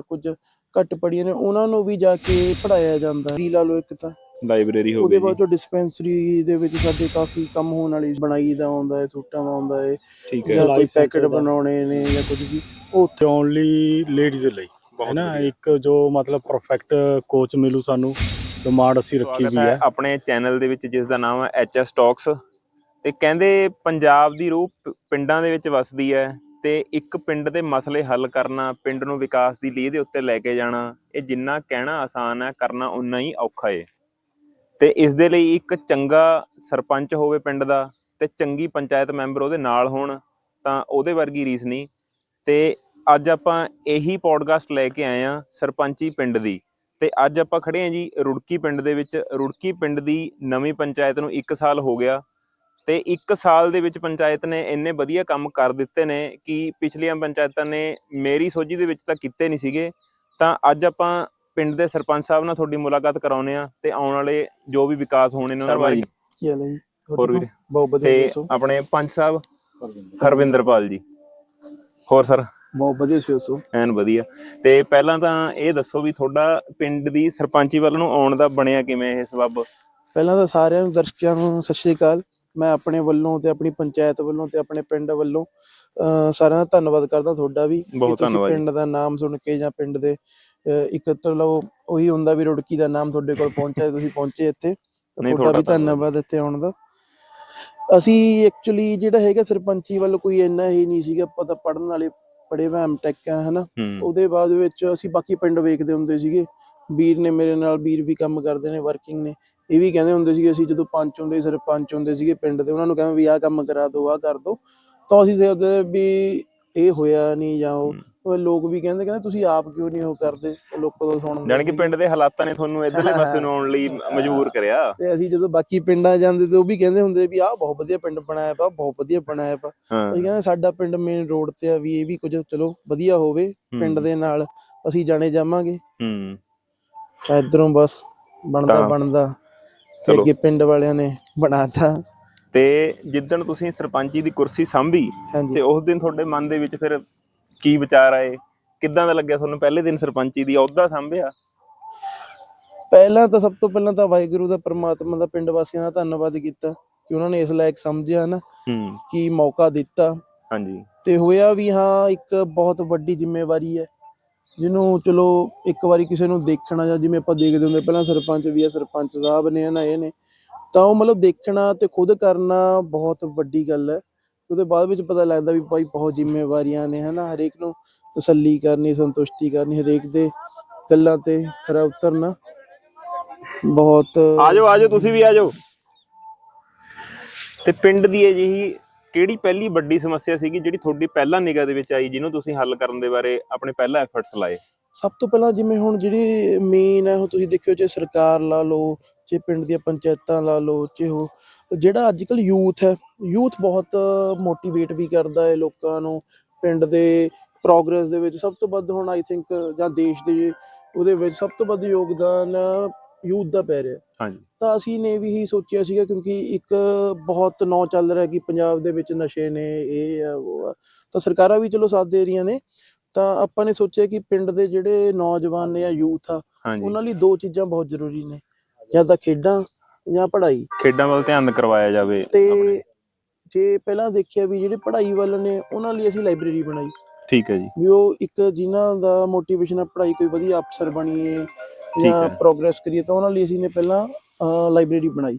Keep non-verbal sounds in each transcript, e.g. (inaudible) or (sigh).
ਕੁਝ ਘੱਟ ਪੜੀਆਂ ਨੇ ਉਹਨਾਂ ਨੂੰ ਵੀ ਜਾ ਕੇ ਪੜਾਇਆ ਜਾਂਦਾ ਵੀ ਲਾ ਲਓ ਇੱਕ ਤਾਂ ਲਾਇਬ੍ਰੇਰੀ ਹੋ ਉਹਦੇ ਗਈ ਬਾਅਦ ਜੀ ਜੋ ਡਿਸਪੈਂਸਰੀ ਦੇ ਵਿੱਚ ਸਾਡੇ ਕਾਫੀ ਕੰਮ ਹੋਣ ਵਾਲੀ ਬਣਾਈ ਦਾ ਆਉਂਦਾ ਹੈ ਸੂਟਾਂ ਦਾ ਆਉਂਦਾ ਹੈ ਠੀਕ ਹੈ। ਜਾਂ ਕੋਈ ਪੈਕਟ। ਬਣਾਉਣੇ ਨੇ ਜਾਂ ਕੁਝ ਵੀ। ਉਹ ਤੇ ਓਨਲੀ ਲੇਡੀਜ਼ ਲਈ ਹੈ ਨਾ। ਇੱਕ ਜੋ ਮਤਲਬ ਪਰਫੈਕਟ ਕੋਚ ਮਿਲੂ ਸਾਨੂੰ ਡਿਮਾਂਡ ਅਸੀਂ ਰੱਖੀ ਸਵਾਗਤ ਵੀ ਹੈ ਆਪਣੇ ਚੈਨਲ ਦੇ ਵਿੱਚ ਜਿਸ ਦਾ ਨਾਮ ਹੈ ਐਚਐਸ ਟਾਕਸ ਤੇ ਕਹਿੰਦੇ ਪੰਜਾਬ ਦੀ ਰੂਹ ਪ- ਪਿੰਡਾਂ ਦੇ ਵਿੱਚ ਵਸਦੀ ਹੈ। ਤੇ ਇੱਕ ਪਿੰਡ ਦੇ ਮਸਲੇ ਹੱਲ ਕਰਨਾ, ਪਿੰਡ ਨੂੰ ਵਿਕਾਸ ਦੀ ਲੀਹ ਦੇ ਉੱਤੇ ਲੈ ਕੇ ਜਾਣਾ, ਇਹ ਜਿੰਨਾ ਕਹਿਣਾ ਆਸਾਨ ਹੈ, ਕਰਨਾ ਉਨਾ ਹੀ ਔਖਾ ਏ। ਤੇ ਇਸ ਦੇ ਲਈ ਇੱਕ ਚੰਗਾ ਸਰਪੰਚ ਹੋਵੇ ਪਿੰਡ ਦਾ ਤੇ ਚੰਗੀ ਪੰਚਾਇਤ ਮੈਂਬਰ ਉਹਦੇ ਨਾਲ ਹੋਣ, ਤਾਂ ਉਹਦੇ ਵਰਗੀ ਰੀਸ ਨਹੀਂ। ਤੇ ਅੱਜ ਆਪਾਂ ਇਹੀ ਪੋਡਕਾਸਟ ਲੈ ਕੇ ਆਏ ਆ ਸਰਪੰਚੀ ਪਿੰਡ ਦੀ। ਤੇ ਅੱਜ ਆਪਾਂ ਖੜੇ ਹਾਂ ਜੀ ਰੁੜਕੀ ਪਿੰਡ ਦੇ ਵਿੱਚ। ਰੁੜਕੀ ਪਿੰਡ ਦੀ ਨਵੀਂ ਪੰਚਾਇਤ ਨੂੰ 1 ਸਾਲ ਹੋ ਗਿਆ। ਤੇ 1 ਸਾਲ ਦੇ ਵਿੱਚ ਪੰਚਾਇਤ ਨੇ ਇੰਨੇ ਵਧੀਆ ਕੰਮ ਕਰ ਦਿੱਤੇ ਨੇ ਕਿ ਪਿਛਲੀਆਂ ਪੰਚਾਇਤਾਂ ਨੇ ਮੇਰੀ ਸੋਝੀ ਦੇ ਵਿੱਚ ਤਾਂ ਕੀਤੇ ਨਹੀਂ ਸੀਗੇ। ਤਾਂ ਅੱਜ ਆਪਾਂ ਪਿੰਡ ਦੇ ਸਰਪੰਚ ਸਾਹਿਬ ਨਾਲ ਤੁਹਾਡੀ ਮੁਲਾਕਾਤ ਕਰਾਉਨੇ ਆ ਤੇ ਆਉਣ ਵਾਲੇ ਜੋ ਵੀ ਵਿਕਾਸ ਹੋਣੇ ਨੇ ਉਹਨਾਂ ਬਾਰੇ। ਕੀ ਹਾਲ ਹੈ ਜੀ? ਹੋਰ ਵੀਰੇ? ਬਹੁਤ ਵਧੀਆ ਤੇ ਆਪਣੇ ਪੰਚ ਸਾਹਿਬ ਹਰਵਿੰਦਰਪਾਲ ਜੀ। ਹੋਰ ਸਰ? ਬਹੁਤ ਵਧੀਆ ਸੀ ਦੱਸੋ ਐਨ ਵਧੀਆ। ਤੇ ਪਹਿਲਾਂ ਤਾਂ ਇਹ ਦੱਸੋ ਵੀ ਤੁਹਾਡਾ ਪਿੰਡ ਦੀ ਸਰਪੰਚੀ ਵੱਲ ਨੂੰ ਆਉਣ ਦਾ ਬਣਿਆ ਕਿਵੇਂ ਇਹ ਸਬਬ? ਪਹਿਲਾਂ ਤਾਂ ਸਾਰਿਆਂ ਨੂੰ ਦਰਸ਼ਕਾਂ ਨੂੰ ਸਤਿ ਸ਼੍ਰੀ ਅਕਾਲ। ਮੈਂ ਆਪਣੇ ਵੱਲੋਂ ਤੇ ਆਪਣੀ ਪੰਚਾਇਤ ਵੱਲੋਂ ਤੇ ਆਪਣੇ ਪਿੰਡ ਵੱਲੋਂ ਸਾਰਿਆਂ ਦਾ ਧੰਨਵਾਦ ਕਰਦਾ ਤੁਹਾਡਾ ਵੀ ਕਿ ਬਹੁਤ ਤੁਸੀਂ। ਪਿੰਡ ਦਾ ਨਾਮ ਸੁਣ ਕੇ ਜਾਂ ਪਿੰਡ ਦੇ ਅਹ ਇੱਕ ਚਲੋ ਉਹੀ ਹੁੰਦਾ ਵੀ ਰੁੜਕੀ ਦਾ ਨਾਮ ਤੁਹਾਡੇ ਕੋਲ ਪਹੁੰਚਿਆ ਤੁਸੀਂ ਪਹੁੰਚੇ ਇੱਥੇ ਤੁਹਾਡਾ ਵੀ ਧੰਨਵਾਦ। ਇੱਥੇ ਆਉਣ ਦਾ। ਅਸੀਂ ਐਕਚੁਅਲੀ ਜਿਹੜਾ ਹੈਗਾ ਸਰਪੰਚੀ ਵੱਲ ਕੋਈ ਇੰਨਾ ਹੀ ਨਹੀਂ ਸੀਗਾ ਪਤਾ ਪੜਨ ਵਾਲੇ ਪੜੇ ਵਾ ਐਮਟੈਕ ਆ ਹਨਾ। ਉਹਦੇ ਬਾਅਦ ਵਿੱਚ ਅਸੀਂ ਬਾਕੀ ਪਿੰਡ ਵੇਖਦੇ ਹੁੰਦੇ ਸੀਗੇ। ਵੀਰ ਨੇ ਮੇਰੇ ਨਾਲ ਵੀਰ ਵੀ ਕੰਮ ਕਰਦੇ ਨੇ ਵਰਕਿੰਗ ਨੇ। ਇਹ ਵੀ ਕਹਿੰਦੇ ਹੁੰਦੇ ਸੀਗੇ ਅਸੀਂ ਜਦੋਂ ਪੰਚ ਹੁੰਦੇ ਸੀ, ਸਰਪੰਚ ਹੁੰਦੇ ਸੀਗੇ ਪਿੰਡ ਦੇ ਉਹਨਾਂ ਨੂੰ ਕਹਿੰਦੇ ਵੀ ਆਹ ਕੰਮ ਕਰਾ ਦਿਓ ਆਹ ਕਰ ਦਿਓ ਤਾਂ ਅਸੀਂ ਸੋਚਦੇ ਵੀ ਇਹ ਹੋਇਆ ਨਹੀਂ ਜਾਂ ਉਹ ਉਹ ਲੋਕ ਵੀ ਕਹਿੰਦੇ ਕਹਿੰਦੇ ਤੁਸੀਂ ਆਪ ਕਿਉਂ ਨਹੀਂ ਉਹ ਕਰਦੇ ਲੋਕਾਂ ਤੋਂ ਸੁਣਦੇ ਜਾਣੀ ਕਿ ਸੀਗੇ। ਪਿੰਡ ਦੇ ਹਾਲਾਤਾਂ ਨੇ ਤੁਹਾਨੂੰ ਇਧਰਲੇ (laughs) ਪਾਸੇ ਨੂੰ ਆਉਣ ਲਈ ਮਜਬੂਰ ਕਰਿਆ। ਤੇ ਅਸੀਂ ਜਦੋਂ ਬਾਕੀ ਪਿੰਡਾਂ ਜਾਂਦੇ ਤੇ ਉਹ ਵੀ ਕਹਿੰਦੇ ਹੁੰਦੇ ਵੀ ਆਹ ਬਹੁਤ ਵਧੀਆ ਪਿੰਡ ਬਣਾਇਆ ਪਾ ਬਹੁਤ ਵਧੀਆ ਬਣਾਇਆ ਪਾ ਅਸੀਂ ਕਹਿੰਦੇ ਸਾਡਾ ਪਿੰਡ ਮੇਨ ਰੋਡ ਤੇ ਆ ਵੀ ਇਹ ਵੀ ਕੁਝ ਚਲੋ ਵਧੀਆ ਹੋਵੇ ਪਿੰਡ। ਦੇ ਨਾਲ ਅਸੀਂ ਜਾਣੇ ਜਾਵਾਂਗੇ। ਹੂੰ। ਇਧਰੋਂ ਬਸ ਬਣਦਾ ਬਣਦਾ। ਤੇ। ਅੱਗੇ ਪਿੰਡ ਵਾਲਿਆਂ ਨੇ ਬਣਾਤਾ। ਤੇ ਜਿੱਦਣ ਤੁਸੀਂ ਸਰਪੰਚੀ ਦੀ ਕੁਰਸੀ ਸੰਭੀ ਤੇ ਉਸ ਦਿਨ ਤੁਹਾਡੇ ਮਨ ਦੇ ਵਿੱਚ ਫਿਰ ਕੀ ਵਿਚਾਰ ਆਏ? ਕਿੱਦਾਂ ਦਾ ਲੱਗਿਆ ਤੁਹਾਨੂੰ ਪਹਿਲੇ ਦਿਨ ਸਰਪੰਚੀ ਦੀ? ਅਹੁਦਾ ਸੰਭਿਆ? ਪਹਿਲਾਂ ਤਾਂ ਸਭ ਤੋਂ ਪਹਿਲਾਂ ਤਾਂ ਵਾਹਿਗੁਰੂ ਦਾ ਪ੍ਰਮਾਤਮਾ ਦਾ ਪਿੰਡ ਵਾਸੀਆਂ ਦਾ ਧੰਨਵਾਦ ਕੀਤਾ ਕਿ ਉਹਨਾਂ ਨੇ ਇਸ ਲਾਇਕ ਸਮਝਿਆ ਨਾ ਕਿ ਮੌਕਾ ਦਿੱਤਾ। ਹਾਂਜੀ। ਤੇ ਹੋਇਆ ਵੀ ਹਾਂ ਇੱਕ ਬਹੁਤ ਵੱਡੀ ਜ਼ਿੰਮੇਵਾਰੀ ਹੈ। ਜਿਹਨੂੰ ਚਲੋ ਇੱਕ ਵਾਰੀ ਕਿਸੇ ਨੂੰ ਦੇਖਣਾ ਜਾਂ ਜਿਵੇਂ ਆਪਾਂ ਦੇਖਦੇ ਹੁੰਦੇ ਪਹਿਲਾਂ ਸਰਪੰਚ ਵੀ ਆ, ਸਰਪੰਚ ਸਾਹਿਬ ਨੇ ਨਾ ਇਹ ਨੇ। ਤਾਂ ਉਹ ਮਤਲਬ ਦੇਖਣਾ ਤੇ ਖੁਦ ਕਰਨਾ ਬਹੁਤ ਵੱਡੀ ਗੱਲ ਹੈ। ਉਹਦੇ ਬਾਅਦ ਵਿੱਚ ਪਤਾ ਲੱਗਦਾ ਵੀ ਭਾਈ ਬਹੁਤ ਜ਼ਿੰਮੇਵਾਰੀਆਂ ਨੇ ਹਨਾ, ਹਰੇਕ ਨੂੰ ਤਸੱਲੀ ਕਰਨੀ, ਸੰਤੁਸ਼ਟੀ ਕਰਨੀ, ਹਰੇਕ ਦੇ ਗੱਲਾਂ ਤੇ ਖਰਾ ਉਤਰਨਾ। ਬਹੁਤ ਆਜੋ ਆਜੋ ਤੁਸੀਂ ਵੀ ਆਜੋ ਤੇ ਪਿੰਡ ਦੀ ਅਜਿਹੀ ਕਿਹੜੀ ਪਹਿਲੀ ਵੱਡੀ ਸਮੱਸਿਆ ਸੀਗੀ ਜਿਹੜੀ ਤੁਹਾਡੀ ਪਹਿਲਾਂ ਨਿਗਾਹ ਦੇ ਵਿੱਚ ਆਈ, ਜਿਹਨੂੰ ਤੁਸੀਂ ਹੱਲ ਕਰਨ ਦੇ ਬਾਰੇ ਆਪਣੇ ਪਹਿਲਾ ਐਫਰਟਸ ਲਾਏ? ਸਭ ਤੋਂ ਪਹਿਲਾਂ ਜਿਵੇਂ ਹੁਣ ਜਿਹੜੀ ਮੇਨ ਹੈ, ਹੁਣ ਤੁਸੀਂ ਦੇਖਿਓ ਜੇ ਸਰਕਾਰ ਲਾ ਲਓ, ਜੇ ਪਿੰਡ ਦੀਆਂ ਪੰਚਾਇਤਾਂ ਲਾ ਲਓ, ਜੇ ਉਹ, ਜਿਹੜਾ ਅੱਜ ਕੱਲ ਯੂਥ ਹੈ ਯੂਥ ਬਹੁਤ ਮੋਟੀਵੇਟ ਵੀ ਕਰਦਾ ਹੈ ਲੋਕਾਂ ਨੂੰ, ਪਿੰਡ ਦੇ ਪ੍ਰੋਗਰੈਸ ਦੇ ਵਿੱਚ। ਸਭ ਤੋਂ ਵੱਧ ਹੁਣ ਆਈ ਥਿੰਕ ਜਾਂ ਦੇਸ਼ ਦੇ ਉਹਦੇ ਵਿੱਚ ਸਭ ਤੋਂ ਵੱਧ ਯੋਗਦਾਨ ਯੂਥ ਦਾ ਪੈ ਰਿਹਾ। ਹਾਂਜੀ। ਤਾਂ ਅਸੀਂ ਨੇ ਵੀ ਹੀ ਸੋਚਿਆ ਸੀਗਾ ਕਿਉਂਕਿ ਇੱਕ ਬਹੁਤ ਨੌ ਚੱਲ ਰਿਹਾ ਕਿ ਪੰਜਾਬ ਦੇ ਵਿੱਚ ਨਸ਼ੇ ਨੇ ਇਹ ਆ ਉਹ ਆ। ਤਾਂ ਸਰਕਾਰਾਂ ਵੀ ਚਲੋ ਸਾਥ ਦੇ ਰਹੀਆਂ ਨੇ। ਤਾਂ ਆਪਾਂ ਨੇ ਸੋਚਿਆ ਕਿ ਪਿੰਡ ਦੇ ਜਿਹੜੇ ਨੌਜਵਾਨ ਨੇ ਜਾਂ ਯੂਥ ਆ ਹਾਂਜੀ। ਉਹਨਾਂ ਲਈ ਦੋ ਚੀਜ਼ਾਂ ਬਹੁਤ ਜ਼ਰੂਰੀ ਨੇ। ਜਾਂ ਤਾਂ ਖੇਡਾਂ ਜਾਂ ਪੜ੍ਹਾਈ। ਖੇਡਾਂ ਵੱਲ ਧਿਆਨ ਕਰਵਾਇਆ ਜਾਵੇ। ਤੇ ਜੇ ਪਹਿਲਾਂ ਦੇਖਿਆ ਵੀ ਜਿਹੜੇ ਪੜ੍ਹਾਈ ਵੱਲ ਨੇ ਉਹਨਾਂ ਲਈ ਅਸੀਂ ਲਾਇਬ੍ਰੇਰੀ ਬਣਾਈ। ਠੀਕ ਹੈ ਜੀ। ਵੀ ਉਹ ਇੱਕ ਜਿਨ੍ਹਾਂ ਦਾ ਮੋਟੀਵੇਸ਼ਨ ਆ ਪੜ੍ਹਾਈ ਕੋਈ ਵਧੀਆ ਅਫਸਰ ਬਣੀਏ ਜਾਂ। ਪ੍ਰੋਗਰੈਸ ਕਰੀਏ ਤਾਂ ਉਹਨਾਂ ਲਈ ਅਸੀਂ ਨੇ ਪਹਿਲਾਂ ਲਾਇਬ੍ਰੇਰੀ ਬਣਾਈ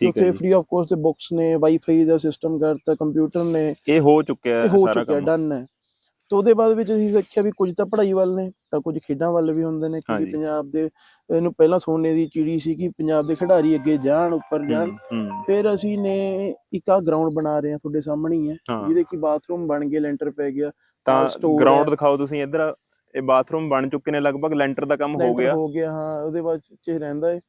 ਠੀਕ ਹੈ ਫ੍ਰੀ ਆਫ ਕੋਸਟ ਦੇ ਬੁੱਕਸ ਨੇ ਵਾਈਫਾਈ ਦਾ ਸਿਸਟਮ ਕਰਤਾ ਕੰਪਿਊਟਰ ਨੇ। ਇਹ ਹੋ ਚੁੱਕਿਆ ਹੈ ਹੋ ਸਾਰਾ ਚੁੱਕਿਆ ਕੰਮ ਡਨ ਹੈ ਤੇ ਉਹਦੇ ਬਾਅਦ ਵਿੱਚ ਅਸੀਂ ਦੇਖਿਆ ਵੀ ਕੁਝ ਤਾਂ ਪੜ੍ਹਾਈ ਵੱਲ ਨੇ ਤਾਂ ਕੁਝ ਖੇਡਾਂ ਵੱਲ ਵੀ ਹੁੰਦੇ ਨੇ ਕਿਉਂਕਿ। ਪੰਜਾਬ ਦੇ ਇਹਨੂੰ ਪਹਿਲਾਂ ਸੋਨੇ ਦੀ ਚਿੜੀ ਸੀ ਕਿ ਪੰਜਾਬ ਦੇ ਖਿਡਾਰੀ ਅੱਗੇ ਜਾਣ ਉੱਪਰ ਜਾਣ ਫਿਰ ਅਸੀਂ ਨੇ ਇੱਕ ਆ ਗਰਾਊਂਡ ਬਣਾ ਰਹੇ ਹਾਂ ਤੁਹਾਡੇ ਸਾਹਮਣੇ ਹੀ ਹੈ ਜਿਹਦੇ ਕਿ ਬਾਥਰੂਮ ਬਣ ਗਏ ਲੈਂਟਰ ਪੈ ਗਿਆ ਤਾਂ ਗਰਾਊਂਡ। ਦਿਖਾਓ ਤੁਸੀਂ ਇੱਧਰ ਇਹ ਬਾਥਰੂਮ ਬਣ ਚੁੱਕੇ ਨੇ ਲਗਭਗ ਲੈਂਟਰ ਦਾ ਕੰਮ ਹੋ ਗਿਆ। ਹੋ ਗਿਆ ਹਾਂ ਉਹਦੇ ਬਾਅਦ ਚ ਰਹਿੰਦਾ ਹੈ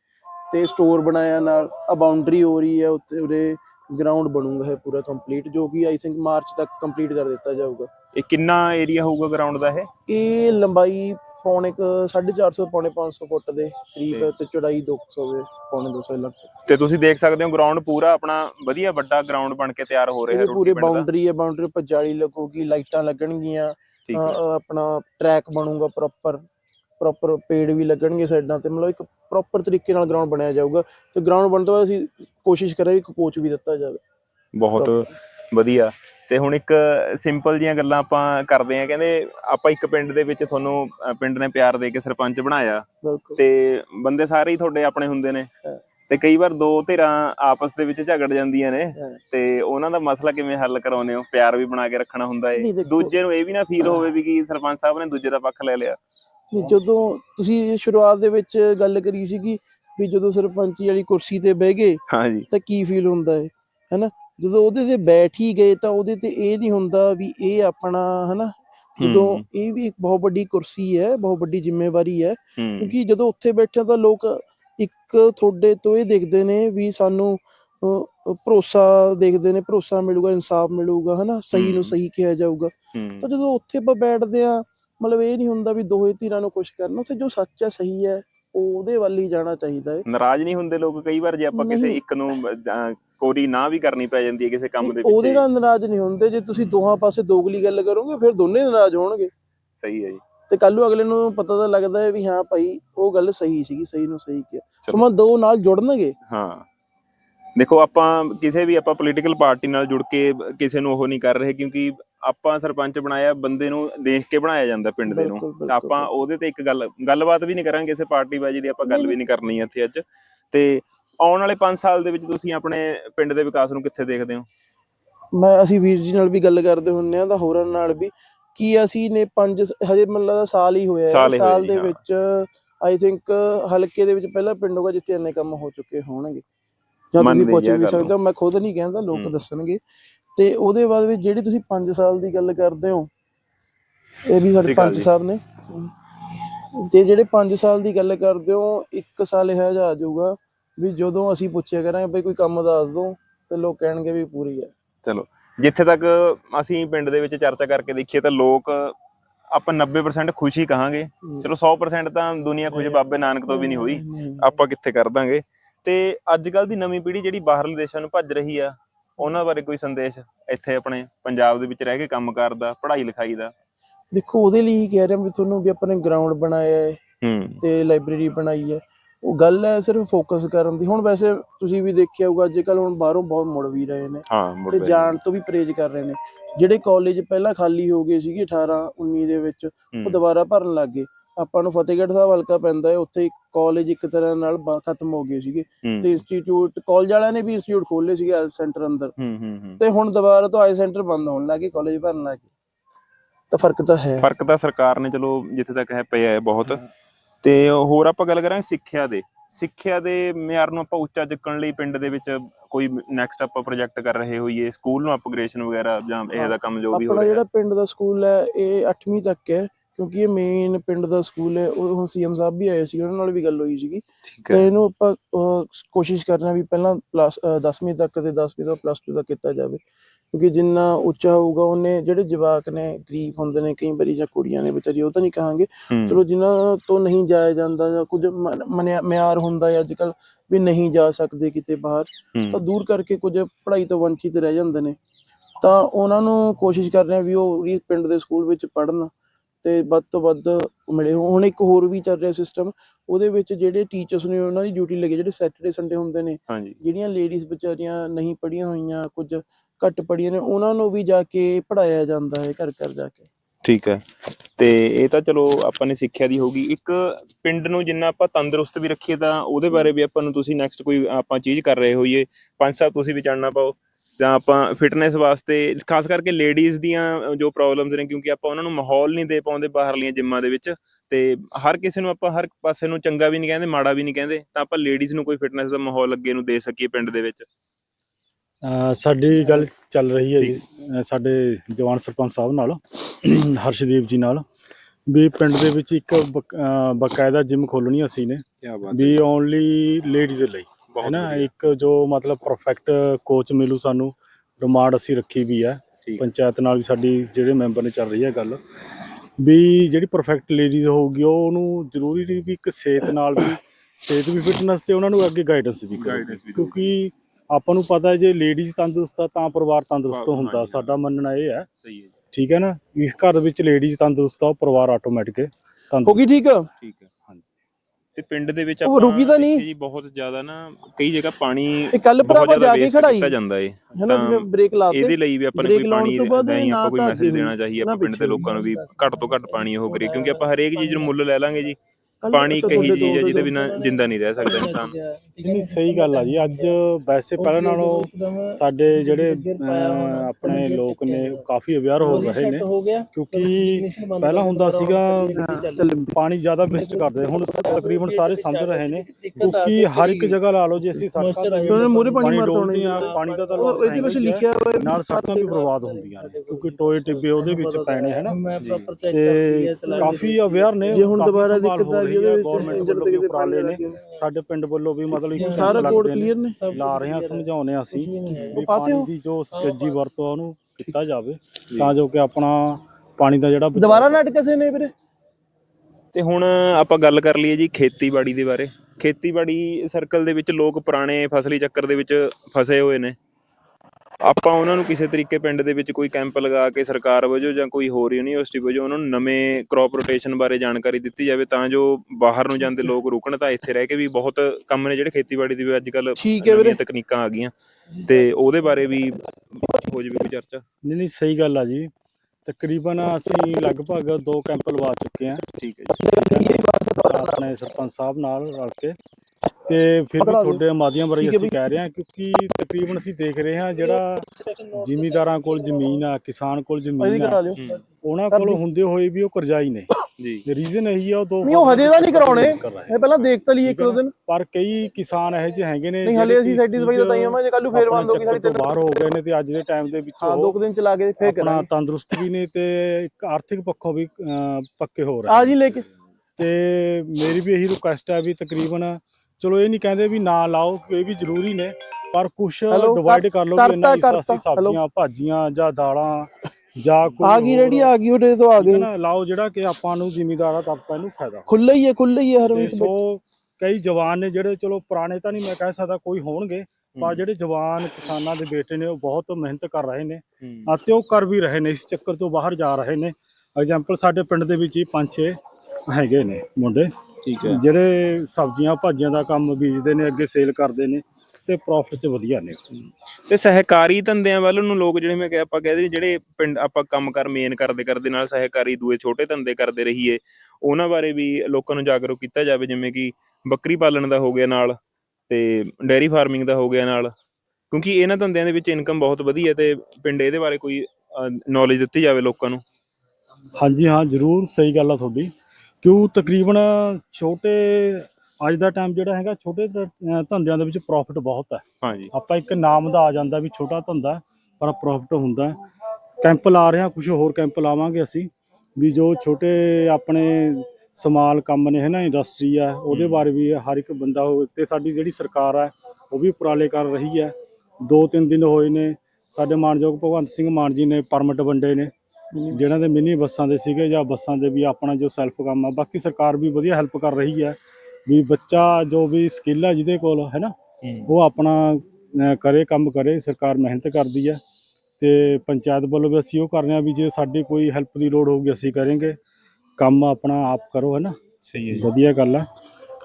ਤੇ ਸਟੋਰ ਬਣਾਇਆ ਨਾਲ ਆ ਬਾਉਂਡਰੀ ਹੋ ਰਹੀ ਹੈ ਉੱਤੇ ਉਰੇ ਗਰਾਊਂਡ ਬਣੂਗਾ ਇਹ ਪੂਰਾ ਕੰਪਲੀਟ ਜੋ ਕਿ ਆਈ ਥਿੰਕ ਮਾਰਚ ਤੱਕ ਕੰਪਲੀਟ ਕਰ ਦਿੱਤਾ ਜਾਊਗਾ। ਇਹ ਕਿੰਨਾ ਏਰੀਆ ਹੋਊਗਾ ਗਰਾਊਂਡ ਦਾ ਇਹ? ਇਹ ਲੰਬਾਈ ਪੌਣੇ ਕੁ 450 ਪੌਣੇ 500 ਫੁੱਟ ਦੇ ਕਰੀਬ ਹੈ ਤੇ ਚੌੜਾਈ 200 ਦੇ ਪੌਣੇ 200 ਲੱਗ ਤੇ ਤੁਸੀਂ ਦੇਖ ਸਕਦੇ ਹੋ ਗਰਾਊਂਡ ਪੂਰਾ ਆਪਣਾ ਵਧੀਆ ਵੱਡਾ ਗਰਾਊਂਡ ਬਣ ਕੇ ਤਿਆਰ ਹੋ ਰਿਹਾ ਹੈ ਪੂਰੇ ਬਾਉਂਡਰੀ ਹੈ ਬਾਉਂਡਰੀ ਉੱਪਰ ਜਾਲੀ ਲੱਗੂਗੀ ਲਾਈਟਾਂ ਲੱਗਣਗੀਆਂ ਠੀਕ ਹੈ। ਆਪਣਾ ਟਰੈਕ ਬਣੂਗਾ ਪ੍ਰੋਪਰ ਪ੍ਰੋਪਰ ਪੇੜ ਵੀ ਲੱਗਣਗੇ ਸਾਈਡਾਂ ਤੇ ਮਤਲਬ ਇੱਕ ਪ੍ਰੋਪਰ ਤਰੀਕੇ ਨਾਲ ਗਰਾਊਂਡ ਬਣਾਇਆ ਜਾਊਗਾ ਤੇ ਗਰਾਊਂਡ ਬਣਨ ਤੋਂ ਬਾਅਦ ਅਸੀਂ ਕੋਸ਼ਿਸ਼ ਕਰਾਂਗੇ ਇੱਕ ਕੋਚ ਵੀ ਦਿੱਤਾ ਜਾਵੇ। ਬਹੁਤ ਵਧੀਆ। ਤੇ ਹੁਣ ਇੱਕ ਸਿੰਪਲ ਜੀਆਂ ਗੱਲਾਂ ਆਪਾਂ ਕਰਦੇ ਆ ਕਹਿੰਦੇ ਆਪਾਂ ਇੱਕ ਪਿੰਡ ਦੇ ਵਿੱਚ ਤੁਹਾਨੂੰ ਅ, ਪਿੰਡ ਨੇ ਪਿਆਰ ਦੇ ਕੇ ਸਰਪੰਚ ਬਣਾਇਆ। ਬਿਲਕੁਲ। ਤੇ ਬੰਦੇ ਸਾਰੇ ਹੀ ਤੁਹਾਡੇ ਆਪਣੇ ਹੁੰਦੇ ਨੇ। ਹਾਂ। ਤੇ ਕਈ ਵਾਰ ਦੋ ਧਿਰਾਂ ਆਪਸ ਦੇ ਵਿੱਚ ਝਗੜ ਜਾਂਦੀਆਂ ਨੇ। ਤੇ ਉਹਨਾਂ ਦਾ ਮਸਲਾ ਕਿਵੇਂ ਹੱਲ ਕਰਾਉਂਦੇ ਹੋ? ਪਿਆਰ ਵੀ ਬਣਾ ਕੇ ਰੱਖਣਾ ਹੁੰਦਾ ਏ। ਦੂਜੇ ਨੂੰ ਇਹ ਵੀ ਨਾ ਫੀਲ ਹੋਵੇ ਵੀ ਕਿ ਸਰਪੰਚ ਸਾਹਿਬ ਨੇ ਦੂਜੇ ਦਾ ਪੱਖ ਲੈ ਲਿਆ। ਨਹੀਂ ਜਦੋਂ ਤੁਸੀਂ ਸ਼ੁਰੂਆਤ ਦੇ ਵਿੱਚ ਗੱਲ ਕਰੀ ਸੀਗੀ ਵੀ ਜਦੋਂ ਸਰਪੰਚੀ ਵਾਲੀ ਕੁਰਸੀ ਤੇ ਬਹਿ ਗਏ ਹਾਂਜੀ ਤਾਂ ਕੀ ਫੀਲ ਹੁੰਦਾ ਹੈ ਹੈਨਾ? ਜਦੋਂ ਉਹਦੇ ਤੇ ਬੈਠ ਹੀ ਗਏ ਤਾਂ ਉਹਦੇ ਤੇ ਇਹ ਨਹੀਂ ਹੁੰਦਾ ਵੀ ਇਹ ਆਪਣਾ ਹੈਨਾ? ਜਦੋਂ। ਇਹ ਵੀ ਇੱਕ ਬਹੁਤ ਵੱਡੀ ਕੁਰਸੀ ਹੈ ਬਹੁਤ ਵੱਡੀ ਜ਼ਿੰਮੇਵਾਰੀ ਹੈ। ਹੂੰ। ਕਿਉਂਕਿ ਜਦੋਂ ਉੱਥੇ ਬੈਠੇ ਤਾਂ ਲੋਕ ਇੱਕ ਤੁਹਾਡੇ ਤੋਂ ਇਹ ਦੇਖਦੇ ਨੇ ਵੀ ਸਾਨੂੰ ਅਹ, ਭਰੋਸਾ ਦੇਖਦੇ ਨੇ ਭਰੋਸਾ ਮਿਲੂਗਾ ਇਨਸਾਫ ਮਿਲੂਗਾ ਹਨਾ? ਸਹੀ ਹੂੰ। ਨੂੰ ਸਹੀ ਕਿਹਾ ਜਾਊਗਾ। ਹੂੰ। ਤਾਂ ਜਦੋਂ ਉੱਥੇ ਆਪਾਂ ਬੈਠਦੇ ਆ ਮਤਲਬ ਇਹ ਨਹੀਂ ਹੁੰਦਾ ਵੀ ਦੋਹੇ ਧਿਰਾਂ ਨੂੰ ਕੁਝ ਕਰਨਾ ਉੱਥੇ ਜੋ ਸੱਚ ਹੈ ਸਹੀ ਹੈ ਉਹਦੇ ਵੱਲ ਹੀ ਜਾਣਾ ਚਾਹੀਦਾ ਹੈ। ਨਾਰਾਜ਼ ਨਹੀਂ ਹੁੰਦੇ ਲੋਕ ਕਈ ਵਾਰ ਜੇ ਆਪਾਂ ਕਿਸੇ ਨਹੀਂ। ਇੱਕ ਨੂੰ ਅਹ, ਕੋਰੀ ਨਾ ਵੀ ਕਰਨੀ ਪੈ ਜਾਂਦੀ ਹੈ ਕਿਸੇ ਕੰਮ ਦੇ ਉਹਦੇ ਪਿੱਛੇ। ਨਾਲ ਨਾਰਾਜ਼ ਨਹੀਂ ਹੁੰਦੇ। ਜੇ ਤੁਸੀਂ ਦੋਹਾਂ ਪਾਸੇ ਦੋਗਲੀ ਗੱਲ ਕਰੋਗੇ ਫਿਰ ਦੋਨੇ ਨਾਰਾਜ਼ ਹੋਣਗੇ। ਸਹੀ ਹੈ ਜੀ। ਤੇ ਕੱਲ ਨੂੰ ਅਗਲੇ ਨੂੰ ਪਤਾ ਤਾਂ ਲੱਗਦਾ ਹੈ ਵੀ ਹਾਂ ਭਾਈ ਉਹ ਗੱਲ ਸਹੀ ਸੀਗੀ ਸਹੀ ਨੂੰ ਸਹੀ ਕਿਹਾ। ਸਮਾਂ ਦੋ ਨਾਲ ਜੁੜਨਗੇ। ਹਾਂ। ਦੇਖੋ ਆਪਾਂ ਕਿਸੇ ਵੀ ਆਪਾਂ ਪੋਲੀਟੀਕਲ ਪਾਰਟੀ ਨਾਲ ਜੁੜ ਕੇ ਕਿਸੇ ਨੂੰ ਉਹ ਨਹੀਂ ਕਰ ਰਹੇ ਕਿਉਂਕਿ ਆਪਾਂ ਸਰਪੰਚ ਬਣਾਇਆ ਬੰਦੇ ਨੂੰ ਦੇਖ ਕੇ ਬਣਾਇਆ ਜਾਂਦਾ ਪਿੰਡ ਦੇ ਨੂੰ। ਆਪਾਂ ਉਹਦੇ ਤੇ ਇੱਕ ਗੱਲ ਗੱਲਬਾਤ ਵੀ ਨਹੀਂ ਕਰਾਂਗੇ ਕਿਸੇ ਪਾਰਟੀ ਬਾਜੀ ਦੀ ਆਪਾਂ ਗੱਲ ਵੀ ਨਹੀਂ ਕਰਨੀ ਇੱਥੇ ਅੱਜ। ਤੇ ਆਉਣ ਵਾਲੇ 5 ਸਾਲ ਦੇ ਵਿੱਚ ਤੁਸੀਂ ਆਪਣੇ ਪਿੰਡ ਦੇ ਵਿਕਾਸ ਨੂੰ ਕਿੱਥੇ ਦੇਖਦੇ ਹੋ? ਮੈਂ ਅਸੀਂ ਵੀਰ ਜੀ ਨਾਲ ਵੀ ਗੱਲ ਕਰਦੇ ਹੁੰਨੇ ਆ ਤਾਂ ਹੋਰਾਂ ਨਾਲ ਵੀ। ਕੀ ਅਸੀਂ ਨੇ ਪੰਜ ਹਜੇ ਮੈਨੂੰ ਲੱਗਦਾ ਸਾਲ ਹੀ ਹੋਇਆ ਹੈ ਸਾਲ ਹੀ ਹੋਇਆ ਸਾਲ ਜੀ, ਦੇ ਹਾਂ। ਵਿੱਚ ਆਈ ਥਿੰਕ ਹਲਕੇ ਦੇ ਵਿੱਚ ਪਹਿਲਾ ਪਿੰਡ ਹੋਗਾ ਜਿੱਥੇ ਇੰਨੇ ਕੰਮ ਹੋ ਚੁੱਕੇ ਹੋਣਗੇ ਜਾਂ ਤੁਸੀਂ ਮੰਨਦੇ ਪੁੱਛ ਜੀ ਇਹ ਵੀ ਗੱਲ ਸਕਦੇ ਹੋ ਮੈਂ ਖੁਦ ਨਹੀਂ ਕਹਿੰਦਾ ਲੋਕ ਹੂੰ। ਦੱਸਣਗੇ ਤੇ ਉਹਦੇ ਬਾਅਦ ਵਿੱਚ ਜਿਹੜੀ ਤੁਸੀਂ 5 ਸਾਲ ਦੀ ਗੱਲ ਕਰਦੇ ਹੋ ਇਹ ਵੀ ਸਾਡੇ ਸਤਿ ਸ਼੍ਰੀ ਅਕਾਲ ਪੰਜ ਜੀ। ਸਾਹਿਬ ਨੇ ਤੇ ਜਿਹੜੇ 5 ਸਾਲ ਦੀ ਗੱਲ ਕਰਦੇ ਹੋ ਇੱਕ ਸਾਲ ਇਹ ਜਿਹਾ ਆ ਜਾਊਗਾ ਵੀ ਜਦੋਂ ਅਸੀਂ ਪੁੱਛਿਆ ਕਰਾਂਗੇ ਬਈ ਕੋਈ ਕੰਮ ਦੱਸ ਦੋ ਤੇ ਲੋਕ ਕਹਿਣਗੇ ਵੀ ਪੂਰੀ ਹੈ ਚਲੋ ਜਿੱਥੇ ਤੱਕ ਅਸੀਂ ਪਿੰਡ ਦੇ ਵਿੱਚ ਚਰਚਾ ਕਰਕੇ ਦੇਖੀਏ ਤਾਂ ਲੋਕ ਆਪਾਂ 90% ਖੁਸ਼ੀ ਕਹਾਂਗੇ। ਚਲੋ 100% ਤਾਂ ਦੁਨੀਆ ਖੁਸ਼ ਬਾਬੇ ਨਾਨਕ ਤੋਂ ਵੀ ਨਹੀਂ ਹੋਈ। ਆਪਾਂ ਕਿੱਥੇ ਕਰ ਦਾਂਗੇ? ਤੇ ਅੱਜ ਕੱਲ ਦੀ ਨਵੀਂ ਪੀੜ੍ਹੀ ਜਿਹੜੀ ਬਾਹਰਲੇ ਦੇਸ਼ਾਂ ਨੂੰ ਭੱਜ ਰਹੀ ਆ ਉਹਨਾਂ ਬਾਰੇ ਕੋਈ ਸੰਦੇਸ਼ ਇੱਥੇ ਆਪਣੇ ਪੰਜਾਬ ਦੇ ਵਿੱਚ ਰਹਿ ਕੇ ਕੰਮ ਕਰਦਾ ਪੜ੍ਹਾਈ ਲਿਖਾਈ ਦਾ? ਦੇਖੋ ਉਹਦੇ ਲਈ ਹੀ ਕਹਿ ਰਿਹਾ ਵੀ ਤੁਹਾਨੂੰ ਵੀ ਆਪਣੇ ਗਰਾਊਂਡ ਬਣਾਇਆ ਹੂੰ ਤੇ ਲਾਇਬ੍ਰੇਰੀ ਬਣਾਈ ਹੈ। ਉਹ ਗੱਲ ਹੈ ਸਿਰਫ ਫੋਕਸ ਕਰਨ ਦੀ। ਹੁਣ ਵੈਸੇ ਤੁਸੀਂ ਵੀ ਦੇਖਿਆ ਹੋਊਗਾ ਅੱਜ ਕੱਲ ਹੁਣ ਬਾਹਰੋਂ ਬਹੁਤ ਮੁੜ ਵੀ ਰਹੇ ਨੇ ਹਾਂ ਮੁੜ ਤੇ। ਜਾਣ ਤੋਂ ਵੀ ਪਰਹੇਜ਼ ਕਰ ਰਹੇ ਨੇ। ਜਿਹੜੇ ਕਾਲਜ ਪਹਿਲਾਂ ਖਾਲੀ ਹੋ ਗਏ ਸੀਗੇ 18 19 ਦੇ ਵਿੱਚ ਉਹ ਹੂੰ, ਦੁਬਾਰਾ ਭਰਨ ਲੱਗ ਗਏ। ਆਪਾਂ ਨੂੰ ਫਤਿਹਗੜ੍ਹ ਸਾਹਿਬ ਹਲਕਾ ਪੈਂਦਾ ਹੈ ਉੱਥੇ ਕਾਲਜ ਇੱਕ ਤਰ੍ਹਾਂ ਨਾਲ ਬ- ਖਤਮ ਹੋ ਗਏ ਸੀਗੇ। ਹੂੰ, ਤੇ ਇੰਸਟੀਚਿਊਟ ਕਾਲਜ ਵਾਲਿਆਂ ਨੇ ਵੀ ਇੰਸਟੀਚਿਊਟ ਖੋਲ੍ਹੇ ਸੀਗੇ ਹੈਲਥ ਸੈਂਟਰ ਅੰਦਰ। ਹੂੰ ਹੂੰ ਹੂੰ। ਤੇ ਹੁਣ ਦੁਬਾਰਾ ਤੋਂ ਆਈ ਸੈਂਟਰ ਬੰਦ ਹੋਣ ਲੱਗੇ ਕਾਲਜ ਭਰਨ ਲੱਗ ਤਾਂ ਫ਼ਰਕ ਤਾਂ ਹੈ। ਫ਼ਰਕ ਤਾਂ ਸਰਕਾਰ ਨੇ ਚਲੋ ਜਿੱਥੇ ਤੱਕ ਹੈ ਪਿਆ ਹੈ ਬਹੁਤ। ਤੇ ਹੋਰ ਆਪਾਂ ਗੱਲ ਕਰਾਂਗੇ ਸਿੱਖਿਆ ਦੇ। ਸਿੱਖਿਆ ਦੇ ਮਿਆਰ ਨੂੰ ਆਪਾਂ ਉੱਚਾ ਚੁੱਕਣ ਲਈ ਪਿੰਡ ਦੇ ਵਿੱਚ ਕੋਈ ਨੈਕਸਟ ਆਪਾਂ ਪ੍ਰੋਜੈਕਟ ਕਰ ਰਹੇ ਹੋਈਏ ਸਕੂਲ ਨੂੰ ਅਪਗ੍ਰੇਡੇਸ਼ਨ ਵਗੈਰਾ ਜਾਂ ਇਹ ਦਾ ਕੰਮ ਜੋ ਵੀ ਹੋ ਆਪਣਾ ਰਿਹਾ। ਜਿਹੜਾ ਪਿੰਡ ਦਾ ਸਕੂਲ ਹੈ ਇਹ 8ਵੀਂ ਤੱਕ ਹੈ ਕਿਉਂਕਿ ਇਹ ਮੇਨ ਪਿੰਡ ਦਾ ਸਕੂਲ ਹੈ ਉਹ ਹੁਣ ਸੀਐਮ ਸਾਹਿਬ ਵੀ ਆਏ ਸੀ ਉਹਨਾਂ ਨਾਲ ਵੀ ਗੱਲ ਹੋਈ ਸੀਗੀ। ਤੇ ਇਹਨੂੰ ਆਪਾਂ ਕੋਸ਼ਿਸ਼ ਕਰਨਾ ਵੀ ਪਹਿਲਾਂ ਪਲੱਸ 10ਵੀਂ ਤੱਕ ਤੇ 10ਵੀਂ ਤੋਂ ਪਲੱਸ 2 ਤੱਕ ਕੀਤਾ ਜਾਵੇ। ਕਿਉਂਕਿ ਜਿੰਨਾ ਉੱਚਾ ਹੋਊਗਾ ਉਹਨੇ ਜਿਹੜੇ ਜਵਾਕ ਨੇ ਗਰੀਬ ਹੁੰਦੇ ਨੇ ਕਈ ਵਾਰੀ ਜਾਂ ਕੁੜੀਆਂ ਨੇ ਵਿਚਾਰੀ ਉਹ ਤਾਂ ਨਹੀਂ ਕਹਾਂਗੇ। ਚਲੋ ਜਿਨ੍ਹਾਂ ਤੋਂ ਨਹੀਂ ਜਾਇਆ ਜਾਂਦਾ ਜਾਂ ਕੁਝ ਮਿਆਰ ਹੁੰਦਾ ਹੈ ਅੱਜ ਕੱਲ ਵੀ ਨਹੀਂ ਜਾ ਸਕਦੇ ਕਿਤੇ ਬਾਹਰ ਤਾਂ ਦੂਰ ਕਰਕੇ ਕੁਝ ਪੜ੍ਹਾਈ ਤੋਂ ਵੰਚਿਤ ਰਹਿ ਜਾਂਦੇ ਨੇ। ਤਾਂ ਉਹਨਾਂ ਨੂੰ ਕੋਸ਼ਿਸ਼ ਕਰ ਰਹੇ ਆ ਵੀ ਉਹ ਵੀ ਪਿੰਡ ਦੇ ਸਕੂਲ ਵਿੱਚ ਪੜ੍ਹਨ। ਤੇ ਵੱਧ ਤੋਂ ਵੱਧ ਮਿਲੇ। ਹੁਣ ਇੱਕ ਹੋਰ ਵੀ ਚੱਲ ਰਿਹਾ ਸਿਸਟਮ ਉਹਦੇ ਵਿੱਚ ਜਿਹੜੇ ਟੀਚਰਸ ਨੇ ਉਹਨਾਂ ਦੀ ਡਿਊਟੀ ਲੱਗੇ ਜਿਹੜੇ ਸੈਟਰਡੇ ਸੰਡੇ ਹੁੰਦੇ ਨੇ ਹਾਂਜੀ। ਜਿਹੜੀਆਂ ਲੇਡੀਜ਼ ਵਿਚਾਰੀਆਂ ਨਹੀਂ ਪੜ੍ਹੀਆਂ ਹੋਈਆਂ ਕੁਝ ਘੱਟ ਪੜ੍ਹੀਆਂ ਨੇ ਉਹਨਾਂ ਨੂੰ ਵੀ ਜਾ ਕੇ ਪੜਾਇਆ ਜਾਂਦਾ ਹੈ ਘਰ ਘਰ ਜਾ ਕੇ। ਠੀਕ ਹੈ। ਤੇ ਇਹ ਤਾਂ ਚਲੋ ਆਪਾਂ ਨੇ ਸਿੱਖਿਆ ਦੀ ਹੋਗੀ ਇੱਕ ਪਿੰਡ ਨੂੰ ਜਿੰਨਾ ਆਪਾਂ ਤੰਦਰੁਸਤ ਵੀ ਰੱਖੀਏ ਤਾਂ ਉਹਦੇ ਬਾਰੇ ਵੀ ਆਪਾਂ ਨੂੰ ਤੁਸੀਂ ਨੈਕਸਟ ਕੋਈ ਆਪਾਂ ਚੀਜ਼ ਕਰ ਰਹੇ ਹੋਈਏ ਪੰਜ ਸਾਹਿਬ ਤੁਸੀਂ ਵੀ ਜਾਣਨਾ ਪਾਓ। ਜਾਂ ਆਪਾਂ ਫਿਟਨੈਸ ਵਾਸਤੇ ਖਾਸ ਕਰਕੇ ਲੇਡੀਜ਼ ਦੀਆਂ ਜੋ ਪ੍ਰੋਬਲਮਸ ਨੇ ਕਿਉਂਕਿ ਆਪਾਂ ਉਹਨਾਂ ਨੂੰ ਮਾਹੌਲ ਨਹੀਂ ਦੇ ਪਾਉਂਦੇ ਬਾਹਰਲੀਆਂ ਜਿੰਮਾਂ ਦੇ ਵਿੱਚ ਤੇ ਹਰ ਕਿਸੇ ਨੂੰ ਆਪਾਂ ਹਰ ਪਾਸੇ ਨੂੰ ਚੰਗਾ ਵੀ ਨਹੀਂ ਕਹਿੰਦੇ ਮਾੜਾ ਵੀ ਨਹੀਂ ਕਹਿੰਦੇ ਤਾਂ ਆਪਾਂ ਲੇਡੀਜ਼ ਨੂੰ ਕੋਈ ਫਿਟਨੈਸ ਦਾ ਮਾਹੌਲ ਅੱਗੇ ਨੂੰ ਦੇ ਸਕੀਏ ਪਿੰਡ ਦੇ ਵਿੱਚ। ਅਹ ਸਾਡੀ ਗੱਲ ਚੱਲ ਰਹੀ ਹੈ ਜੀ ਅਹ ਸਾਡੇ ਜਵਾਨ ਸਰਪੰਚ ਸਾਹਿਬ ਨਾਲ ਹਰਸ਼ਦੀਪ ਜੀ ਨਾਲ ਵੀ ਪਿੰਡ ਦੇ ਵਿੱਚ ਇੱਕ ਬਕ- ਅਹ ਬਕਾਇਦਾ ਜਿਮ ਖੋਲਣੀ ਅਸੀਂ ਨੇ ਕੀ ਬਾਤ ਵੀ ਓਨਲੀ ਲੇਡੀਜ਼ ਲਈ। ਹੈ ਨਾ ਇੱਕ ਜੋ ਮਤਲਬ ਪਰਫੈਕਟ ਕੋਚ ਮਿਲੂ ਸਾਨੂੰ ਡਿਮਾਂਡ ਅਸੀਂ ਰੱਖੀ ਵੀ ਹੈ। ਪੰਚਾਇਤ ਨਾਲ ਵੀ ਸਾਡੀ ਜਿਹੜੇ ਮੈਂਬਰ ਨੇ ਚੱਲ ਰਹੀ ਹੈ ਗੱਲ। ਵੀ ਜਿਹੜੀ ਪਰਫੈਕਟ ਲੇਡੀਜ਼ ਹੋਊਗੀ ਉਹ ਉਹਨੂੰ ਜ਼ਰੂਰੀ ਨਹੀਂ ਵੀ ਇੱਕ ਸਿਹਤ ਨਾਲ ਵੀ ਸਿਹਤ ਵੀ ਫਿਟਨੈਸ ਤੇ ਉਹਨਾਂ ਨੂੰ ਅੱਗੇ ਗਾਈਡੈਂਸ ਵੀ ਕਰੋ ਕਿਉਂਕਿ ਆਪਾਂ ਨੂੰ ਪਤਾ ਹੈ ਜੇ ਲੇਡੀਜ਼ ਤੰਦਰੁਸਤ ਆ ਤਾਂ ਪਰਿਵਾਰ ਤੰਦਰੁਸਤ ਹੁੰਦਾ। ਸਾਡਾ ਮੰਨਣਾ ਇਹ ਹੈ ਸਹੀ ਹੈ ਠੀਕ ਹੈ ਨਾ? ਇਸ ਘਰ ਵਿੱਚ ਲੇਡੀਜ਼ ਤੰਦਰੁਸਤ ਆ ਉਹ ਪਰਿਵਾਰ ਆਟੋਮੈਟਿਕ ਹੋ। ਤੰਦਰੁਸਤ। ਗਈ ਠੀਕ? ਠੀਕ ਹੈ। ਤੇ ਪਿੰਡ ਦੇ ਵਿੱਚ ਉਹ ਰੁਕੀ ਤਾਂ ਨਹੀਂ? ਜੀ ਬਹੁਤ ਜ਼ਿਆਦਾ ਨਾ ਕਈ ਜਗ੍ਹਾ ਪਾਣੀ ਇਹ ਕੱਲ ਬਹੁਤ ਭਰਾਵਾ ਜ਼ਿਆਦਾ ਜਾ ਕੇ waste ਖੜਾਈ ਕੀਤਾ ਜਾਂਦਾ ਏ। ਹਨਾ ਤਾਂ ਬ੍ਰੇਕ ਲਾਤੇ ਇਹਦੇ ਲਈ ਵੀ ਆਪਾਂ ਨੇ ਕੋਈ ਲਾਉਣ ਪਾਣੀ ਤੋਂ ਬਾਅਦ ਦਾ ਹੀ ਨਾ ਆਪਾਂ ਕੋਈ ਤਾਂ ਮੈਸੇਜ ਅੱਗੇ ਦੇਣਾ ਚਾਹੀਏ ਨਾ ਆਪਾਂ ਪਿੰਡ ਦੇ ਪਿੱਛੇ ਲੋਕਾਂ ਨੂੰ ਵੀ ਘੱਟ ਤੋਂ ਘੱਟ ਪਾਣੀ ਉਹ ਕਰੀਏ ਕਿਉਂਕਿ ਆਪਾਂ ਹਰੇਕ ਚੀਜ਼ ਨੂੰ ਮੁੱਲ ਲੈ ਲਾਂਗੇ ਜੀ। ਕੱਲ੍ਹ ਪਾਣੀ ਅੱਛਾ, ਕਹੀ ਤੁਹਾਡੇ ਚੀਜ਼ ਹੈ ਤੋਂ ਜਿਹਦੇ ਬਿਨਾ ਜਿੰਦਾ ਨਹੀਂ ਰਹਿ ਸਕਦਾ ਇਨਸਾਨ। ਨਹੀਂ ਸਹੀ ਗੱਲ ਆ ਜੀ। ਅੱਜ ਵੈਸੇ ਪਹਿਲਾਂ ਨਾਲੋਂ ਸਾਡੇ ਜਿਹੜੇ ਅਹ, ਆਪਣੇ ਲੋਕ ਨੇ ਕਾਫੀ ਅਵੇਅਰ ਹੋ ਰਹੇ ਨੇ ਕਿਉਂਕਿ ਪਹਿਲਾਂ ਹੁੰਦਾ ਸੀਗਾ ਪਾਣੀ ਜ਼ਿਆਦਾ ਵੇਸਟ ਕਰਦੇ ਹੁਣ ਤਕਰੀਬਨ ਸਾਰੇ ਸਮਝ ਰਹੇ ਨੇ ਕਿਉਂਕਿ ਹਰ ਇੱਕ ਜਗ੍ਹਾ ਲਾ ਲਓ ਜੇ ਅਸੀਂ ਸੜਕਾਂ ਤੇ ਉਹਨਾਂ ਨੇ ਮੂਹਰੇ ਪਾਣੀ ਮਾਰਤਾ ਹੋਣਾ ਡੋਲਦੇ ਆ ਪਾਣੀ ਦਾ ਤਾਂ ਉਹ ਇਹਦੇ ਹੈ। ਲਿਖਿਆ ਹੋਇਆ ਨਾਲ ਸੜਕਾਂ ਵੀ ਬਰਬਾਦ ਹੁੰਦੀਆਂ ਨੇ ਕਿਉਂਕਿ ਟੋਏ ਟਿੱਬੇ ਉਹਦੇ ਵਿੱਚ ਪੈਣੇ ਹੈ। ਨਾ? ਮੈਂ ਪ੍ਰੋਪਰ ਚੈੱਕ ਤੇ ਕਾਫੀ ਅਵੇਅਰ ਨੇ ਜੇ। ਹੁਣ ਕਾਫੀ ਦੁਬਾਰਾ ਸੰਭਾਲ ਦਿੱਕਤ ਹੋ ਆ ਰਹੀ ਉਹਦੇ ਹੈ, ਇੰਜਣ ਵੱਲੋਂ ਵੀ ਉਪਰਾਲੇ ਨੇ। ਸਾਡੇ ਪਿੰਡ ਵੱਲੋਂ ਵੀ ਮਤਲਬ ਇੱਕ ਸਾਰਾ ਕੋਡ ਕਲੀਅਰ ਨੇ। ਲਾ ਰਹੇ ਹਾਂ ਸਮਝਾਉਨੇ ਅਸੀਂ ਵੀ ਪਾਤੇ ਹੋ? ਪਾਣੀ ਦੀ ਜੋ ਸਕੇਜੀ ਵਰਤੋਂ ਆ ਉਹਨੂੰ ਕੀਤਾ ਜਾਵੇ ਤਾਂ ਜੋ ਕਿ ਆਪਣਾ ਪਾਣੀ ਦਾ ਜਿਹੜਾ ਦੁਬਾਰਾ ਨਟ ਕਿਸੇ ਨੇ ਵੀਰੇ? ਤੇ ਹੁਣ ਆਪਾਂ ਗੱਲ ਕਰ ਲਈਏ ਜੀ ਖੇਤੀਬਾੜੀ ਦੇ ਬਾਰੇ। ਖੇਤੀਬਾੜੀ ਸਰਕਲ ਦੇ ਵਿੱਚ ਲੋਕ ਪੁਰਾਣੇ ਫਸਲੀ ਚੱਕਰ ਦੇ ਵਿੱਚ ਫਸੇ ਹੋਏ ਨੇ। ਆਪਾਂ ਉਹਨਾਂ ਨੂੰ ਕਿਸੇ ਤਰੀਕੇ ਪਿੰਡ ਦੇ ਵਿੱਚ ਕੋਈ ਕੈਂਪ ਲਗਾ ਕੇ ਸਰਕਾਰ ਵਜੋਂ ਜਾਂ ਕੋਈ ਹੋਰ ਯੂਨੀਵਰਸਿਟੀ ਵਜੋਂ ਉਹਨਾਂ ਨੂੰ ਨਵੇਂ ਕ੍ਰੌਪ ਰੋਟੇਸ਼ਨ ਬਾਰੇ ਜਾਣਕਾਰੀ ਦਿੱਤੀ ਜਾਵੇ ਤਾਂ ਜੋ ਬਾਹਰ ਨੂੰ ਜਾਂਦੇ ਲੋਕ ਰੁਕਣ ਤਾਂ ਇੱਥੇ ਰਹਿ ਕੇ ਵੀ ਬਹੁਤ ਕੰਮ ਨੇ ਜਿਹੜੇ ਖੇਤੀਬਾੜੀ ਦੀ ਵੀ ਅੱਜ ਕੱਲ ਠੀਕ ਹੈ ਵੀਰੇ। ਤਕਨੀਕਾਂ ਆ ਗਈਆਂ। ਤੇ ਉਹਦੇ ਬਾਰੇ ਵੀ ਹੋ ਜਾਵੇ ਕੋਈ ਚਰਚਾ। ਨਹੀਂ ਨਹੀਂ ਸਹੀ ਗੱਲ ਆ ਜੀ। ਤਕਰੀਬਨ ਅਸੀਂ ਲਗਭਗ ਦੋ ਕੈਂਪ ਲਵਾ ਚੁੱਕੇ ਹਾਂ। ਠੀਕ ਹੈ ਜੀ। ਆਪਣੇ ਸਰਪੰਚ ਸਾਹਿਬ ਨਾਲ ਰਲ ਕੇ। ਤੇ ਫਿਰ ਵੀ ਤੁਹਾਡੇ ਮਾਧਿਅਮ ਰਾਹੀਂ ਅਸੀਂ ਕਹਿ ਰਹੇ ਹਾਂ ਕਿਉਂਕਿ ਤਕਰੀਬਨ ਅਸੀਂ ਦੇਖ ਰਹੇ ਹਾਂ ਜਿਹੜਾ ਜ਼ਿਮੀਂਦਾਰਾਂ ਕੋਲ ਜ਼ਮੀਨ ਆ ਕਿਸਾਨ ਕੋਲ ਜ਼ਮੀਨ ਆ ਉਹਨਾਂ ਕੋਲ ਹੁੰਦੇ ਹੋਏ ਵੀ ਉਹ ਕਰਜ਼ਾਈ ਨੇ। ਜੀ। ਰੀਜ਼ਨ ਇਹੀ ਆ ਉਹ ਦੋ ਨਹੀਂ ਉਹ ਹਜੇ ਤਾਂ ਨਹੀਂ ਕਰਾਉਣੇ। ਇਹ ਪਹਿਲਾਂ ਦੇਖ ਤਾਂ ਲਈ ਇੱਕ ਦੋ ਦਿਨ। ਪਰ ਕਈ ਕਿਸਾਨ ਇਹੋ ਜਿਹੇ ਹੈਗੇ ਨੇ ਨਹੀਂ ਹਲੇ ਅਸੀਂ ਸੈਟੀਸਫਾਈ ਤਾਂ ਤਾਂ ਹੀ ਆਵਾਂ ਜੇ ਕੱਲ ਫੇਰ ਆਪਣੇ ਬੰਦ ਹੋ ਗਈ ਸਾਡੀ ਚੱਕਰ ਤੋਂ ਬਾਹਰ ਹੋ ਗਏ ਨੇ ਤੇ ਅੱਜ ਦੇ ਟਾਈਮ ਦੇ ਵਿੱਚ ਹਾਂ ਦੋ ਦਿਨ ਚਲਾ ਕੇ ਫੇਰ ਆਪਣਾ ਕਰਾਂਗੇ। ਤੰਦਰੁਸਤ ਵੀ ਨੇ ਤੇ ਇੱਕ ਆਰਥਿਕ ਪੱਖੋਂ ਵੀ ਪੱਕੇ ਹੋ ਰਹੇ ਆ। ਜੀ ਲੈ ਕੇ। ਤੇ ਮੇਰੀ ਵੀ ਇਹੀ ਰਿਕੁਐਸਟ ਹੈ ਵੀ ਤਕਰੀਬਨ ਚਲੋ ਇਹ ਨਹੀਂ ਕਹਿੰਦੇ ਵੀ ਨਾ ਲਾਓ ਕਿ ਇਹ ਵੀ ਜ਼ਰੂਰੀ ਨੇ ਪਰ ਕੁਝ Hello, ਡਿਵਾਈਡ ਕਰ ਲਓ ਕਰਤਾ, ਇਹਨਾਂ ਕਰਤਾ, ਅਸੀਂ ਸਬਜ਼ੀਆਂ ਭਾਜੀਆਂ ਜਾਂ ਦਾਲਾਂ ਜਾਂ ਕੋਈ ਆ ਗਈ ਰੈਡੀ ਆ ਗਈ ਉਹਦੇ ਤੋਂ ਆ ਨਾ ਲਾਓ ਜਿਹੜਾ ਕਿ ਆਪਾਂ ਨੂੰ ਜ਼ਿਮੀਦਾਰਾਂ ਤਬਕਾ ਨੂੰ ਫਾਇਦਾ। ਖੁੱਲਾ ਹੀ ਹੈ ਖੁੱਲਾ ਹੀ ਹੈ ਹਰ ਤੇ ਵੀਕ ਸੋ ਕਈ ਜਵਾਨ ਨੇ ਜਿਹੜੇ ਚਲੋ ਪੁਰਾਣੇ ਤਾਂ ਨਹੀਂ ਮੈਂ ਕਹਿ ਸਕਦਾ ਕੋਈ ਹੋਣਗੇ ਪਰ ਜਿਹੜੇ ਜਵਾਨ ਕਿਸਾਨਾਂ ਦੇ ਬੇਟੇ ਨੇ ਉਹ ਬਹੁਤ ਮਿਹਨਤ ਕਰ ਰਹੇ ਨੇ ਅਤੇ ਉਹ ਕਰ ਵੀ ਰਹੇ ਨੇ ਇਸ ਚੱਕਰ ਤੋਂ ਬਾਹਰ ਜਾ ਰਹੇ ਨੇ। ਐਗਜ਼ਾਮਪਲ ਸਾਡੇ ਪਿੰਡ ਦੇ ਵਿੱਚ ਹੀ ਪੰਜ ਛੇ ਹੈਗੇ ਨੇ ਮੁੰਡੇ। ਠੀਕ ਹੈ। ਜਿਹੜੇ ਸਬਜ਼ੀਆਂ ਭਾਜੀਆਂ ਦਾ ਕੰਮ ਬੀਜਦੇ ਨੇ ਅੱਗੇ ਸੇਲ ਕਰਦੇ ਨੇ ਤੇ ਪ੍ਰੋਫਿਟ ਚ ਵਧੀਆ ਨੇ। ਤੇ ਸਹਿਕਾਰੀ ਧੰਦਿਆਂ ਵੱਲ ਨੂੰ ਲੋਕ ਜਿਹੜੇ ਮੈਂ ਕਿਹਾ ਆਪਾਂ ਕਹਿੰਦੇ ਜਿਹੜੇ ਪਿੰਡ ਆਪਾਂ ਕੰਮ ਕਰ ਮੇਨ ਕਰਦੇ ਕਰਦੇ ਨਾਲ ਸਹਿਕਾਰੀ ਦੂਏ ਛੋਟੇ ਧੰਦੇ ਕਰਦੇ ਰਹੀਏ ਉਹਨਾਂ ਬਾਰੇ ਵੀ ਲੋਕਾਂ ਨੂੰ ਜਾਗਰੂਕ ਕੀਤਾ ਜਾਵੇ ਜਿਵੇਂ ਕਿ ਬੱਕਰੀ ਪਾਲਣ ਦਾ ਹੋ ਗਿਆ ਨਾਲ ਤੇ ਡੇਅਰੀ ਫਾਰਮਿੰਗ ਦਾ ਹੋ ਗਿਆ ਨਾਲ। ਕਿਉਂਕਿ ਇਹਨਾਂ ਧੰਦਿਆਂ ਦੇ ਵਿੱਚ ਇਨਕਮ ਬਹੁਤ ਵਧੀਆ ਤੇ ਪਿੰਡ ਇਹਦੇ ਬਾਰੇ ਕੋਈ ਨੌਲੇਜ ਦਿੱਤੀ ਜਾਵੇ ਲੋਕਾਂ ਨੂੰ। ਹਾਂਜੀ ਹਾਂ ਜ਼ਰੂਰ ਸਹੀ ਗੱਲ ਆ ਤੁਹਾਡੀ। ਕਿਉਂ ਤਕਰੀਬਨ ਛੋਟੇ ਅੱਜ ਦਾ ਟਾਈਮ ਜਿਹੜਾ ਹੈਗਾ ਛੋਟੇ ਧ- ਅਹ ਧੰਦਿਆਂ ਦੇ ਵਿੱਚ ਪ੍ਰੋਫਿਟ ਬਹੁਤ ਹੈ। ਹਾਂਜੀ। ਆਪਾਂ ਇੱਕ ਨਾਮ ਦਾ ਆ ਜਾਂਦਾ ਵੀ ਛੋਟਾ ਧੰਦਾ ਹੈ, ਪਰ ਪ੍ਰੋਫਿਟ ਹੁੰਦਾ ਹੈ। ਕੈਂਪ ਲਾ ਰਹੇ ਹਾਂ ਕੁਝ ਹੋਰ ਕੈਂਪ ਲਾਵਾਂਗੇ ਅਸੀਂ। ਵੀ ਜੋ ਛੋਟੇ ਆਪਣੇ ਸਮਾਲ ਕੰਮ ਨੇ ਹੈ ਨਾ ਇੰਡਸਟਰੀ ਆ ਉਹਦੇ ਬਾਰੇ ਵੀ ਹਰ ਇੱਕ ਬੰਦਾ ਹੋ ਤੇ ਸਾਡੀ ਜਿਹੜੀ ਸਰਕਾਰ ਹੈ ਉਹ ਵੀ ਉਪਰਾਲੇ ਕਰ ਰਹੀ ਹੈ। ਦੋ ਤਿੰਨ ਦਿਨ ਹੋਏ ਨੇ ਸਾਡੇ ਮਾਨਯੋਗ ਭਗਵੰਤ ਸਿੰਘ ਮਾਨ ਜੀ ਨੇ ਪਰਮਿਟ ਵੰਡੇ ਨੇ। ਜਿਹਨਾਂ ਦੇ ਮਿੰਨੀ ਬੱਸਾਂ ਦੇ ਸੀਗੇ ਜਾਂ ਬੱਸਾਂ ਦੇ ਵੀ ਆਪਣਾ ਜੋ ਸੈਲਫ ਕੰਮ ਆ। ਬਾਕੀ ਸਰਕਾਰ ਵੀ ਵਧੀਆ ਹੈਲਪ ਕਰ ਰਹੀ ਹੈ ਵੀ ਬੱਚਾ ਜੋ ਵੀ ਸਕਿੱਲ ਹੈ ਜਿਹਦੇ ਕੋਲ ਹੈ ਨਾ ਉਹ ਆਪਣਾ ਕਰੇ ਕੰਮ ਕਰੇ ਸਰਕਾਰ ਮਿਹਨਤ ਕਰਦੀ ਹੈ ਤੇ ਪੰਚਾਇਤ ਵੱਲੋਂ ਵੀ ਅਸੀਂ ਉਹ ਕਰ ਰਹੇ ਹਾਂ ਵੀ ਜੇ ਸਾਡੀ ਕੋਈ ਹੈਲਪ ਦੀ ਲੋੜ ਹੋਊਗੀ ਅਸੀਂ ਕਰਾਂਗੇ। ਕੰਮ ਆਪਣਾ ਆਪ ਕਰੋ ਹੈ ਨਾ। ਸਹੀ ਹੈ ਵਧੀਆ ਗੱਲ ਹੈ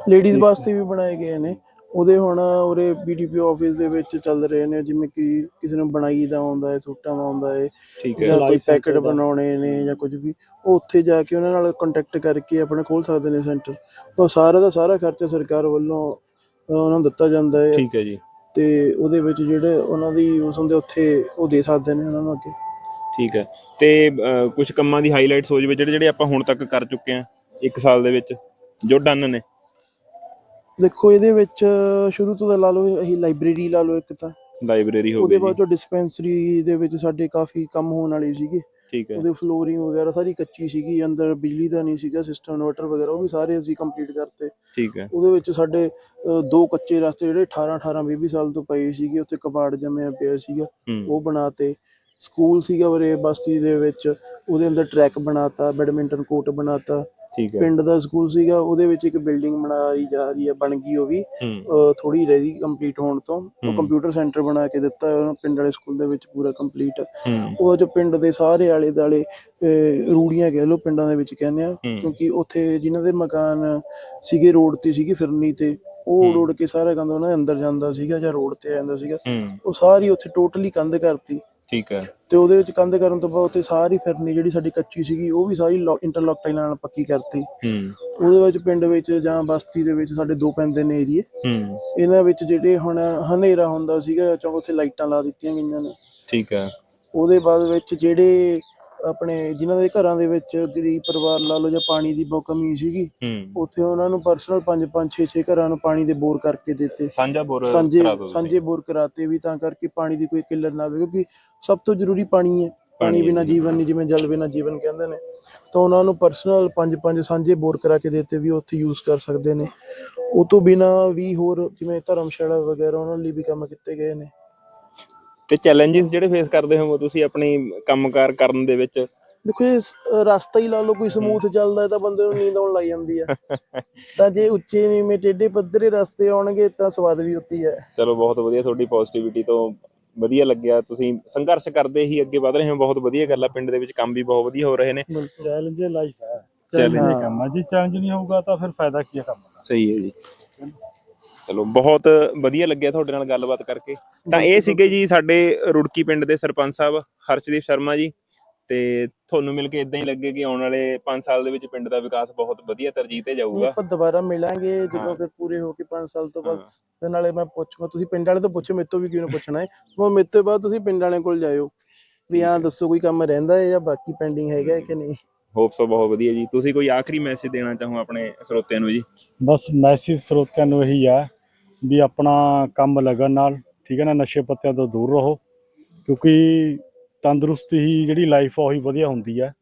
ਲੇਡੀਜ਼ ਵਾਸਤੇ ਵੀ ਬਣਾਏ ਗਏ ਨੇ। ਉਹਦੇ ਹੁਣ ਉਰੇ ਬੀਡੀਪੀਓ ਆਫਿਸ ਦੇ ਵਿੱਚ ਚੱਲ ਰਹੇ ਨੇ ਜਿਵੇਂ ਕਿ ਕਿਸੇ ਨੂੰ ਬਣਾਈ ਦਾ ਆਉਂਦਾ ਹੈ ਸੂਟਾਂ ਦਾ ਆਉਂਦਾ ਹੈ ਠੀਕ ਜਾਂ ਹੈ ਕੋਈ ਪੈਕੇਟ। ਬਣਾਉਣੇ ਨੇ ਜਾਂ ਕੁਝ ਵੀ ਉਹ ਉੱਥੇ ਜਾ ਕੇ ਉਹਨਾਂ ਨਾਲ ਕੰਟੈਕਟ ਕਰਕੇ ਆਪਣੇ ਖੋਲ ਸਕਦੇ ਨੇ ਸੈਂਟਰ ਉਹ ਸਾਰਾ ਦਾ ਸਾਰਾ ਖਰਚਾ ਸਰਕਾਰ ਵੱਲੋਂ ਉਹਨਾਂ ਨੂੰ ਦਿੱਤਾ ਜਾਂਦਾ ਹੈ। ਠੀਕ ਹੈ ਜੀ। ਤੇ ਉਹਦੇ ਵਿੱਚ ਜਿਹੜੇ ਉਹਨਾਂ ਦੀ ਉਸ ਹੁੰਦੇ ਉੱਥੇ ਉਹ ਦੇ ਸਕਦੇ ਨੇ ਉਹਨਾਂ ਨੂੰ ਅੱਗੇ। ਠੀਕ ਹੈ। ਤੇ ਕੁਝ ਕੰਮਾਂ ਦੀ ਹਾਈਲਾਈਟਸ ਹੋ ਜਾਵੇ ਜਿਹੜੇ ਜਿਹੜੇ ਆਪਾਂ ਹੁਣ ਤੱਕ ਕਰ ਚੁੱਕੇ ਆ ਇੱਕ ਸਾਲ ਦੇ ਵਿੱਚ ਜੋ ਡਨ ਨੇ। ਦੇਖੋ ਇਹਦੇ ਵਿੱਚ ਸ਼ੁਰੂ ਤੋਂ ਤਾਂ ਲਾ ਲਓ ਅਸੀਂ ਲਾਇਬ੍ਰੇਰੀ ਲਾ ਲਓ ਇੱਕ ਤਾਂ। ਲਾਇਬ੍ਰੇਰੀ ਹੋ ਉਹਦੇ ਗਈ ਬਾਅਦ ਜੀ ਜੋ ਡਿਸਪੈਂਸਰੀ ਦੇ ਵਿੱਚ ਸਾਡੇ ਕਾਫੀ ਕੰਮ ਹੋਣ ਵਾਲੇ ਸੀਗੇ। ਠੀਕ ਹੈ। ਉਹਦੇ ਫਲੋਰਿੰਗ ਵਗੈਰਾ ਸਾਰੀ ਕੱਚੀ ਸੀਗੀ ਅੰਦਰ ਬਿਜਲੀ ਦਾ ਨਹੀਂ ਸੀਗਾ ਸਿਸਟਮ ਇਨਵਰਟਰ ਵਗੈਰਾ ਉਹ ਵੀ ਸਾਰੇ ਅਸੀਂ ਕੰਪਲੀਟ ਕਰਤੇ। ਠੀਕ ਹੈ। ਉਹਦੇ ਵਿੱਚ ਸਾਡੇ ਅ, ਦੋ ਕੱਚੇ ਰਸਤੇ ਜਿਹੜੇ 18 18 20 ਸਾਲ ਤੋਂ ਪਏ ਸੀਗੇ ਉੱਥੇ ਕਬਾੜ ਜੰਮਿਆ ਪਿਆ ਸੀਗਾ। ਹੂੰ। ਉਹ ਬਣਾਤੇ। ਸਕੂਲ ਸੀਗਾ ਵਰੇ ਬਸਤੀ ਦੇ ਵਿੱਚ। ਉਹਦੇ ਅੰਦਰ ਟਰੈਕ ਬਣਾਤਾ ਬੈਡਮਿੰਟਨ ਕੋਰਟ ਬਣਾਤਾ। ਠੀਕ ਹੈ। ਪਿੰਡ ਦਾ ਸਕੂਲ ਸੀਗਾ ਉਹਦੇ ਵਿੱਚ ਇੱਕ ਬਿਲਡਿੰਗ ਬਣਾਈ ਜਾ ਰਹੀ ਹੈ ਬਣ ਗਈ ਉਹ ਵੀ। ਥੋੜੀ ਰਹਿ ਗਈ ਕੰਪਲੀਟ ਹੋਣ ਤੋਂ। ਉਹ। ਕੰਪਿਊਟਰ ਸੈਂਟਰ ਬਣਾ ਕੇ ਦਿੱਤਾ ਪਿੰਡ ਵਾਲੇ ਸਕੂਲ ਦੇ ਵਿੱਚ ਪੂਰਾ ਕੰਪਲੀਟ ਉਹ ਜੋ ਪਿੰਡ ਦੇ ਸਾਰੇ ਆਲੇ ਦਾਲੇ ਰੂੜੀਆਂ ਕਹਿ ਲਓ ਪਿੰਡਾਂ ਦੇ ਵਿੱਚ ਕਹਿੰਦੇ ਆ। ਕਿਉਂਕਿ ਉੱਥੇ ਜਿਨ੍ਹਾਂ ਦੇ ਮਕਾਨ ਸੀਗੇ ਰੋਡ ਤੇ ਸੀਗੀ ਫਿਰਨੀ ਤੇ ਉਹ। ਰੋਡ ਕੇ ਸਾਰਾ ਕੰਧ ਉਹਨਾਂ ਦੇ ਅੰਦਰ ਜਾਂਦਾ ਸੀਗਾ ਜਾਂ ਰੋਡ ਤੇ ਆ ਜਾਂਦਾ ਸੀਗਾ। ਉਹ ਸਾਰੀ ਉੱਥੇ ਟੋਟਲੀ ਕੰਧ ਕਰਤੀ। ਠੀਕ ਹੈ। ਤੇ ਉਹਦੇ ਵਿੱਚ ਕੰਧ ਕਰਨ ਤੋਂ ਬਾਅਦ ਉੱਥੇ ਸਾਰੀ ਫਿਰਨੀ ਜਿਹੜੀ ਸਾਡੀ ਕੱਚੀ ਸੀਗੀ ਉਹ ਵੀ ਸਾਰੀ ਇੰਟਰਲੌਕ ਟਾਈਲਾਂ ਨਾਲ ਪੱਕੀ ਕਰਤੀ। ਹੂੰ। ਉਹਦੇ ਵਿੱਚ ਪਿੰਡ ਵਿੱਚ ਜਾਂ ਬਸਤੀ ਦੇ ਵਿੱਚ ਸਾਡੇ ਦੋ ਪੈਂਦੇ ਨੇ ਏਰੀਏ। ਹੂੰ। ਇਹਨਾਂ ਵਿੱਚ ਜਿਹੜੇ ਹੁਣ ਹਨੇਰਾ ਹੁੰਦਾ ਸੀਗਾ ਚੋਂ ਉੱਥੇ ਲਾਈਟਾਂ ਲਾ ਦਿੱਤੀਆਂ ਗਈਆਂ ਨੇ। ਠੀਕ ਹੈ। ਉਹਦੇ ਬਾਅਦ ਵਿੱਚ ਜਿਹੜੇ ਆਪਣੇ ਜਿਨ੍ਹਾਂ ਦੇ ਘਰਾਂ ਦੇ ਵਿੱਚ ਗਰੀਬ ਪਰਿਵਾਰ ਲਾ ਲਓ ਜਾਂ ਪਾਣੀ ਦੀ ਬਹੁਤ ਕਮੀ ਸੀਗੀ ਹੂੰ। ਉੱਥੇ ਉਹਨਾਂ ਨੂੰ ਪਰਸਨਲ 5 5 6 6 ਘਰਾਂ ਨੂੰ ਪਾਣੀ ਦੇ ਬੋਰ ਕਰਕੇ ਦਿੱਤੇ। ਸਾਂਝਾ ਬੋਰ ਸਾਂਝੇ ਕਰਾ ਦਿਓ ਤੁਸੀਂ। ਸਾਂਝੇ ਬੋਰ ਕਰਾਤੇ ਵੀ ਤਾਂ ਕਰਕੇ ਪਾਣੀ ਦੀ ਕੋਈ ਕਿੱਲਤ ਨਾ ਆਵੇ ਕਿਉਂਕਿ ਸਭ ਤੋਂ ਜ਼ਰੂਰੀ ਪਾਣੀ ਹੈ। ਪਾਣੀ ਬਿਨਾ। ਜੀਵਨ ਨਹੀਂ ਜਿਵੇਂ ਜਲ ਬਿਨਾ ਜੀਵਨ ਕਹਿੰਦੇ ਨੇ। ਤਾਂ ਉਹਨਾਂ ਨੂੰ ਪਰਸਨਲ ਪੰਜ ਪੰਜ ਸਾਂਝੇ ਬੋਰ ਕਰਾ ਕੇ ਦਿੱਤੇ ਵੀ ਉੱਥੇ ਯੂਜ਼ ਕਰ ਸਕਦੇ ਨੇ। ਉਹ ਤੋਂ ਬਿਨਾ ਵੀ ਹੋਰ ਜਿਵੇਂ ਧਰਮਸ਼ਾਲਾ ਵਗੈਰਾ ਉਹਨਾਂ ਲਈ ਵੀ ਕੰਮ ਕੀਤੇ ਗਏ ਨੇ। ਤੇ ਚੈਲੰਜਸ ਜਿਹੜੇ ਫੇਸ ਕਰਦੇ ਹੋ ਤੁਸੀਂ ਆਪਣੀ ਕੰਮਕਾਰ ਕਰਨ ਦੇ ਵਿੱਚ? ਦੇਖੋ ਇਹ ਸ- ਰਸਤਾ ਹੀ ਲਾ ਲਓ ਕੋਈ ਸਮੂਥ ਚੱਲਦਾ ਹੈ ਤਾਂ ਬੰਦੇ ਨੂੰ ਨੀਂਦ ਆਉਣ ਲੱਗ ਜਾਂਦੀ ਆ (laughs) ਤਾਂ ਜੇ ਉੱਚੇ ਨੀਵੇਂ ਟੇਢੇ ਪੱਧਰੇ ਰਸਤੇ ਆਉਣਗੇ ਤਾਂ ਸਵਾਦ ਵੀ ਉੱਤੀ ਹੈ ਚਲੋ ਬਹੁਤ ਵਧੀਆ ਤੁਹਾਡੀ ਪੋਜ਼ਿਟਿਵਿਟੀ ਤੋਂ ਵਧੀਆ ਲੱਗਿਆ। ਤੁਸੀਂ ਸੰਘਰਸ਼ ਕਰਦੇ ਹੀ ਅੱਗੇ ਵਧ ਰਹੇ ਹੋ ਬਹੁਤ ਵਧੀਆ ਗੱਲ ਆ। ਪਿੰਡ ਦੇ ਵਿੱਚ ਕੰਮ ਵੀ ਬਹੁਤ ਵਧੀਆ ਹੋ ਰਹੇ ਨੇ। ਬਿਲਕੁਲ। ਚੈਲੰਜ ਲਾਈਫ ਹੈ। ਚੈਲੰਜ ਹਾਂ। ਕੰਮ ਹੈ ਜੀ ਚੈਲੰਜ ਨਹੀਂ ਹੋਊਗਾ ਤਾਂ ਫਿਰ ਫਾਇਦਾ ਕੀ ਹੈ ਕੰਮ ਦਾ? ਸਹੀ ਹੈ ਜੀ। ਚਲੋ ਬਹੁਤ ਵਧੀਆ ਲੱਗਿਆ ਤੁਹਾਡੇ ਨਾਲ ਗੱਲਬਾਤ ਕਰਕੇ। ਤਾਂ ਇਹ ਸੀਗੇ ਜੀ ਸਾਡੇ ਰੁੜਕੀ ਪਿੰਡ ਦੇ ਸਰਪੰਚ ਸਾਹਿਬ ਹਰਸ਼ਦੀਪ ਸ਼ਰਮਾ ਜੀ। ਤੇ ਤੁਹਾਨੂੰ ਮਿਲ ਕੇ ਇਦਾਂ ਹੀ ਲੱਗੇ ਕਿ ਆਉਣ ਵਾਲੇ 5 ਸਾਲ ਦੇ ਵਿੱਚ ਪਿੰਡ ਦਾ ਵਿਕਾਸ ਬਹੁਤ ਵਧੀਆ ਤਰਜੀਹ ਤੇ ਜਾਊਗਾ। ਆਪਾਂ ਦੁਬਾਰਾ ਮਿਲਾਂਗੇ। ਜਦੋਂ ਫਿਰ ਪੂਰੇ ਹੋ ਕੇ 5 ਸਾਲ ਤੋਂ ਬਾਅਦ। ਫਿਰ ਨਾਲੇ ਮੈਂ ਪੁੱਛੂਗਾ ਤੁਸੀਂ ਪਿੰਡ ਵਾਲੇ ਤੋਂ ਪੁੱਛੋ ਮੇਰੇ ਤੋਂ ਵੀ ਕਿਉਂ ਪੁੱਛਣਾ ਹੈ। ਸੋ ਮੇਰੇ ਤੋਂ ਬਾਅਦ ਤੁਸੀਂ ਪਿੰਡ ਵਾਲਿਆਂ ਕੋਲ ਜਾਇਓ। ਵੀ ਹਾਂ। ਦੱਸੋ ਕੋਈ ਕੰਮ ਰਹਿੰਦਾ ਹੈ ਜਾਂ ਬਾਕੀ ਪੈਂਡਿੰਗ ਹੈਗਾ ਹੈ ਕਿ ਨਹੀਂ? ਹੋਪ ਸੋ ਬਹੁਤ ਵਧੀਆ ਜੀ। ਤੁਸੀਂ ਕੋਈ ਆਖਰੀ ਮੈਸੇਜ ਦੇਣਾ ਚਾਹੋ ਆਪਣੇ ਸਰੋਤਿਆਂ ਨੂੰ ਜੀ? ਬਸ ਮੈਸੇਜ ਸਰੋਤਿਆਂ ਨੂੰ ਇਹੀ ਆ ਵੀ ਆਪਣਾ ਕੰਮ ਲਗਨ ਨਾਲ ਠੀਕ ਹੈ ਨਾ ਨਸ਼ੇ ਪੱਤਿਆਂ ਤੋਂ ਦੂਰ ਰਹੋ ਕਿਉਂਕਿ ਤੰਦਰੁਸਤੀ ਹੀ ਜਿਹੜੀ ਲਾਈਫ ਆ ਉਹੀ ਵਧੀਆ ਹੁੰਦੀ ਹੈ।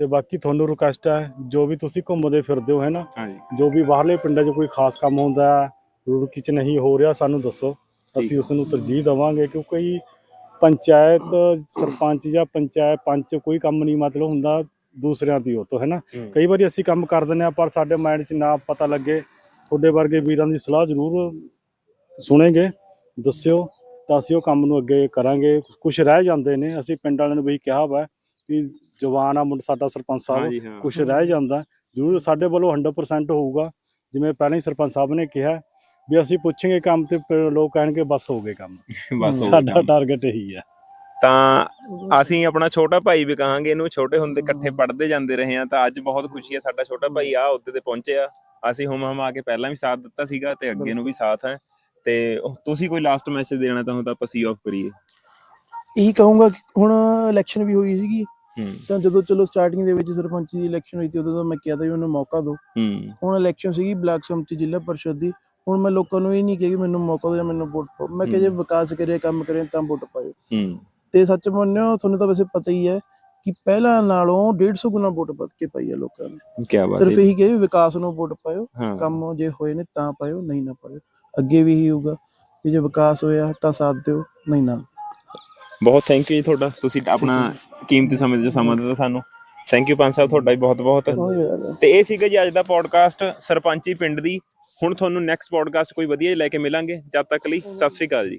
ਤੇ ਬਾਕੀ ਤੁਹਾਨੂੰ ਰਿਕੁਐਸਟ ਹੈ ਜੋ ਵੀ ਤੁਸੀਂ ਘੁੰਮਦੇ ਫਿਰਦੇ ਹੋ ਹੈ ਨਾ ਹਾਂਜੀ। ਜੋ ਵੀ ਬਾਹਰਲੇ ਪਿੰਡਾਂ 'ਚ ਕੋਈ ਖਾਸ ਕੰਮ ਹੁੰਦਾ ਹੈ ਰੁੜਕੀ 'ਚ ਨਹੀਂ ਹੋ ਰਿਹਾ ਸਾਨੂੰ ਦੱਸੋ। ਅਸੀਂ ਉਸ ਨੂੰ ਤਰਜੀਹ ਦੇਵਾਂਗੇ ਕਿਉਂਕਿ ਪੰਚਾਇਤ ਸਰਪੰਚ ਜਾਂ ਪੰਚਾਇਤ ਪੰਚ ਕੋਈ ਕੰਮ ਨਹੀਂ ਮਤਲਬ ਹੁੰਦਾ ਦੂਸਰਿਆਂ ਦੀ ਉਹ ਤੋਂ ਹੈ ਨਾ। ਕਈ ਵਾਰੀ ਅਸੀਂ ਕੰਮ ਕਰ ਦਿੰਦੇ ਆ ਪਰ ਸਾਡੇ ਮਾਈਂਡ 'ਚ ਨਾ ਪਤਾ ਲੱਗੇ ਤੁਹਾਡੇ ਵਰਗੇ ਵੀਰਾਂ ਦੀ ਸਲਾਹ ਜ਼ਰੂਰ ਸੁਣेंगे ਦੱਸਿਓ ਤਾਂ ਅਸੀਂ ਉਹ ਕੰਮ ਨੂੰ ਅੱਗੇ ਕਰਾਂਗੇ। ਕੁਝ ਰਹਿ ਜਾਂਦੇ ਨੇ ਅਸੀਂ ਪਿੰਡ ਵਾਲਿਆਂ ਨੂੰ ਵੀ ਕਿਹਾ ਵਾ ਕਿ ਜਵਾਨ ਆ ਮੁੰਡਾ ਸਾਡਾ ਸਰਪੰਚ ਸਾਹਿਬ ਕੁਝ ਰਹਿ ਜਾਂਦਾ। ਜ਼ਰੂਰ ਸਾਡੇ ਵੱਲੋਂ 100% ਹੋਊਗਾ ਜਿਵੇਂ ਪਹਿਲਾਂ ਹੀ ਸਰਪੰਚ ਸਾਹਿਬ ਨੇ ਕਿਹਾ ਵੀ ਅਸੀਂ ਪੁੱਛਾਂਗੇ ਕੰਮ ਤੇ ਲੋਕ ਕਹਿਣਗੇ ਬਸ ਹੋ ਗਏ ਕੰਮ। ਬਸ ਸਾਡਾ। ਟਾਰਗੇਟ ਇਹੀ ਹੈ ਤਾਂ ਅਸੀਂ ਆਪਣਾ ਛੋਟਾ ਭਾਈ ਵੀ ਕਹਾਂਗੇ ਇਹਨੂੰ ਛੋਟੇ ਹੁੰਦੇ ਇਕੱਠੇ ਪੜ੍ਹਦੇ ਜਾਂਦੇ ਰਹੇ ਆ ਤਾਂ ਅੱਜ ਬਹੁਤ ਖੁਸ਼ੀ ਹੈ ਸਾਡਾ ਛੋਟਾ ਭਾਈ ਆ ਉੱਤੇ ਤੇ ਪਹੁੰਚਿਆ। ਅਸੀਂ ਹੁਮ ਹਮ ਆ ਕੇ ਪਹਿਲਾਂ ਵੀ ਸਾਥ ਦਿੱਤਾ ਸੀਗਾ ਤੇ ਅੱਗੇ ਨੂੰ ਵੀ ਸਾਥ ਹੈ। ਤੇ ਤੁਸੀਂ ਕੋਈ ਲਾਸਟ ਮੈਸੇਜ ਦੇਣਾ ਚਾਹੋ ਤਾਂ ਆਪਾਂ ਸੀ ਆਫ ਕਰੀਏ। ਇਹੀ ਕਹੂੰਗਾ ਕਿ ਹੁਣ ਇਲੈਕਸ਼ਨ ਵੀ ਹੋਈ ਸੀਗੀ। ਤਾਂ ਜਦੋਂ ਚਲੋ ਸਟਾਰਟਿੰਗ ਦੇ ਵਿੱਚ ਸਰਪੰਚ ਦੀ ਇਲੈਕਸ਼ਨ ਹੋਈ ਸੀ ਉਦੋਂ ਤਾਂ ਮੈਂ ਕਿਹਾ ਤਾਂ ਵੀ ਉਹਨੂੰ ਮੌਕਾ ਦਿਓ। ਹੁਣ ਇਲੈਕਸ਼ਨ ਸੀਗੀ ਬਲਾਕ ਸੰਮਤੀ ਜ਼ਿਲ੍ਹਾ ਪਰਿਸ਼ਦ ਦੀ। ਹੁਣ ਮੈਂ ਲੋਕਾਂ ਨੂੰ ਇਹ ਨਹੀਂ ਕਿਹਾ ਕਿ ਮੈਨੂੰ ਮੌਕਾ ਦਿਓ ਜਾਂ ਮੈਨੂੰ ਵੋਟ ਪਾਓ। ਮੈਂ ਕਿਹਾ ਜੇ। ਵਿਕਾਸ ਕਰਿਆ ਕੰਮ ਕਰੇ ਤਾਂ ਵੋਟ ਪਾਇਓ। ਹੂੰ। ਤੇ ਸੱਚ ਮੰਨਿਓ ਤੁਹਾਨੂੰ ਤਾਂ ਵੈਸੇ ਪਤਾ ਹੀ ਹੈ ਕਿ ਪਹਿਲਾਂ ਨਾਲੋਂ 150 ਗੁਣਾ ਵੋਟ ਵੱਧ ਕੇ ਪਾਈ ਹੈ ਲੋਕਾਂ ਨੇ। ਕੀ ਬਾਤ ਸਿਰਫ ਹੈ ਇਹੀ ਕਿਹਾ ਵੀ ਵਿਕਾਸ ਨੂੰ ਵੋਟ ਪਾਇਓ ਹਾਂ। ਕੰਮ ਜੇ ਹੋਏ ਨੇ ਤਾਂ ਪਾਇਓ ਨਹੀਂ ਨਾ ਪਾਇਓ। ਅੱਗੇ ਵੀ ਇਹੀ ਹੋਊਗਾ ਵੀ ਜੇ ਵਿਕਾਸ ਹੋਇਆ ਤਾਂ ਸਾਥ ਦਿਓ ਨਹੀਂ ਨਾ। ਬਹੁਤ ਥੈਂਕ ਯੂ ਜੀ ਤੁਹਾਡਾ। ਤੁਸੀਂ ਆਪਣਾ ਕੀਮਤੀ ਸਮੇਂ ਜੋ ਸਮਾਂ ਦਿੱਤਾ ਸਾਨੂੰ। ਥੈਂਕ ਯੂ ਪੰਜ ਸਾਹਿਬ ਤੁਹਾਡਾ ਵੀ ਬਹੁਤ ਬਹੁਤ। ਤੇ ਇਹ ਸੀਗਾ ਜੀ ਅੱਜ ਦਾ ਪੋਡਕਾਸਟ ਸਰਪੰਚੀ ਪਿੰਡ ਦੀ। ਹੁਣ ਤੁਹਾਨੂੰ ਨੈਕਸਟ ਪੋਡਕਾਸਟ ਕੋਈ ਵਧੀਆ ਜਿਹਾ ਲੈ ਕੇ ਮਿਲਾਂਗੇ। ਜਦ ਤੱਕ ਲਈ ਸਤਿ ਸ੍ਰੀ ਅਕਾਲ ਜੀ।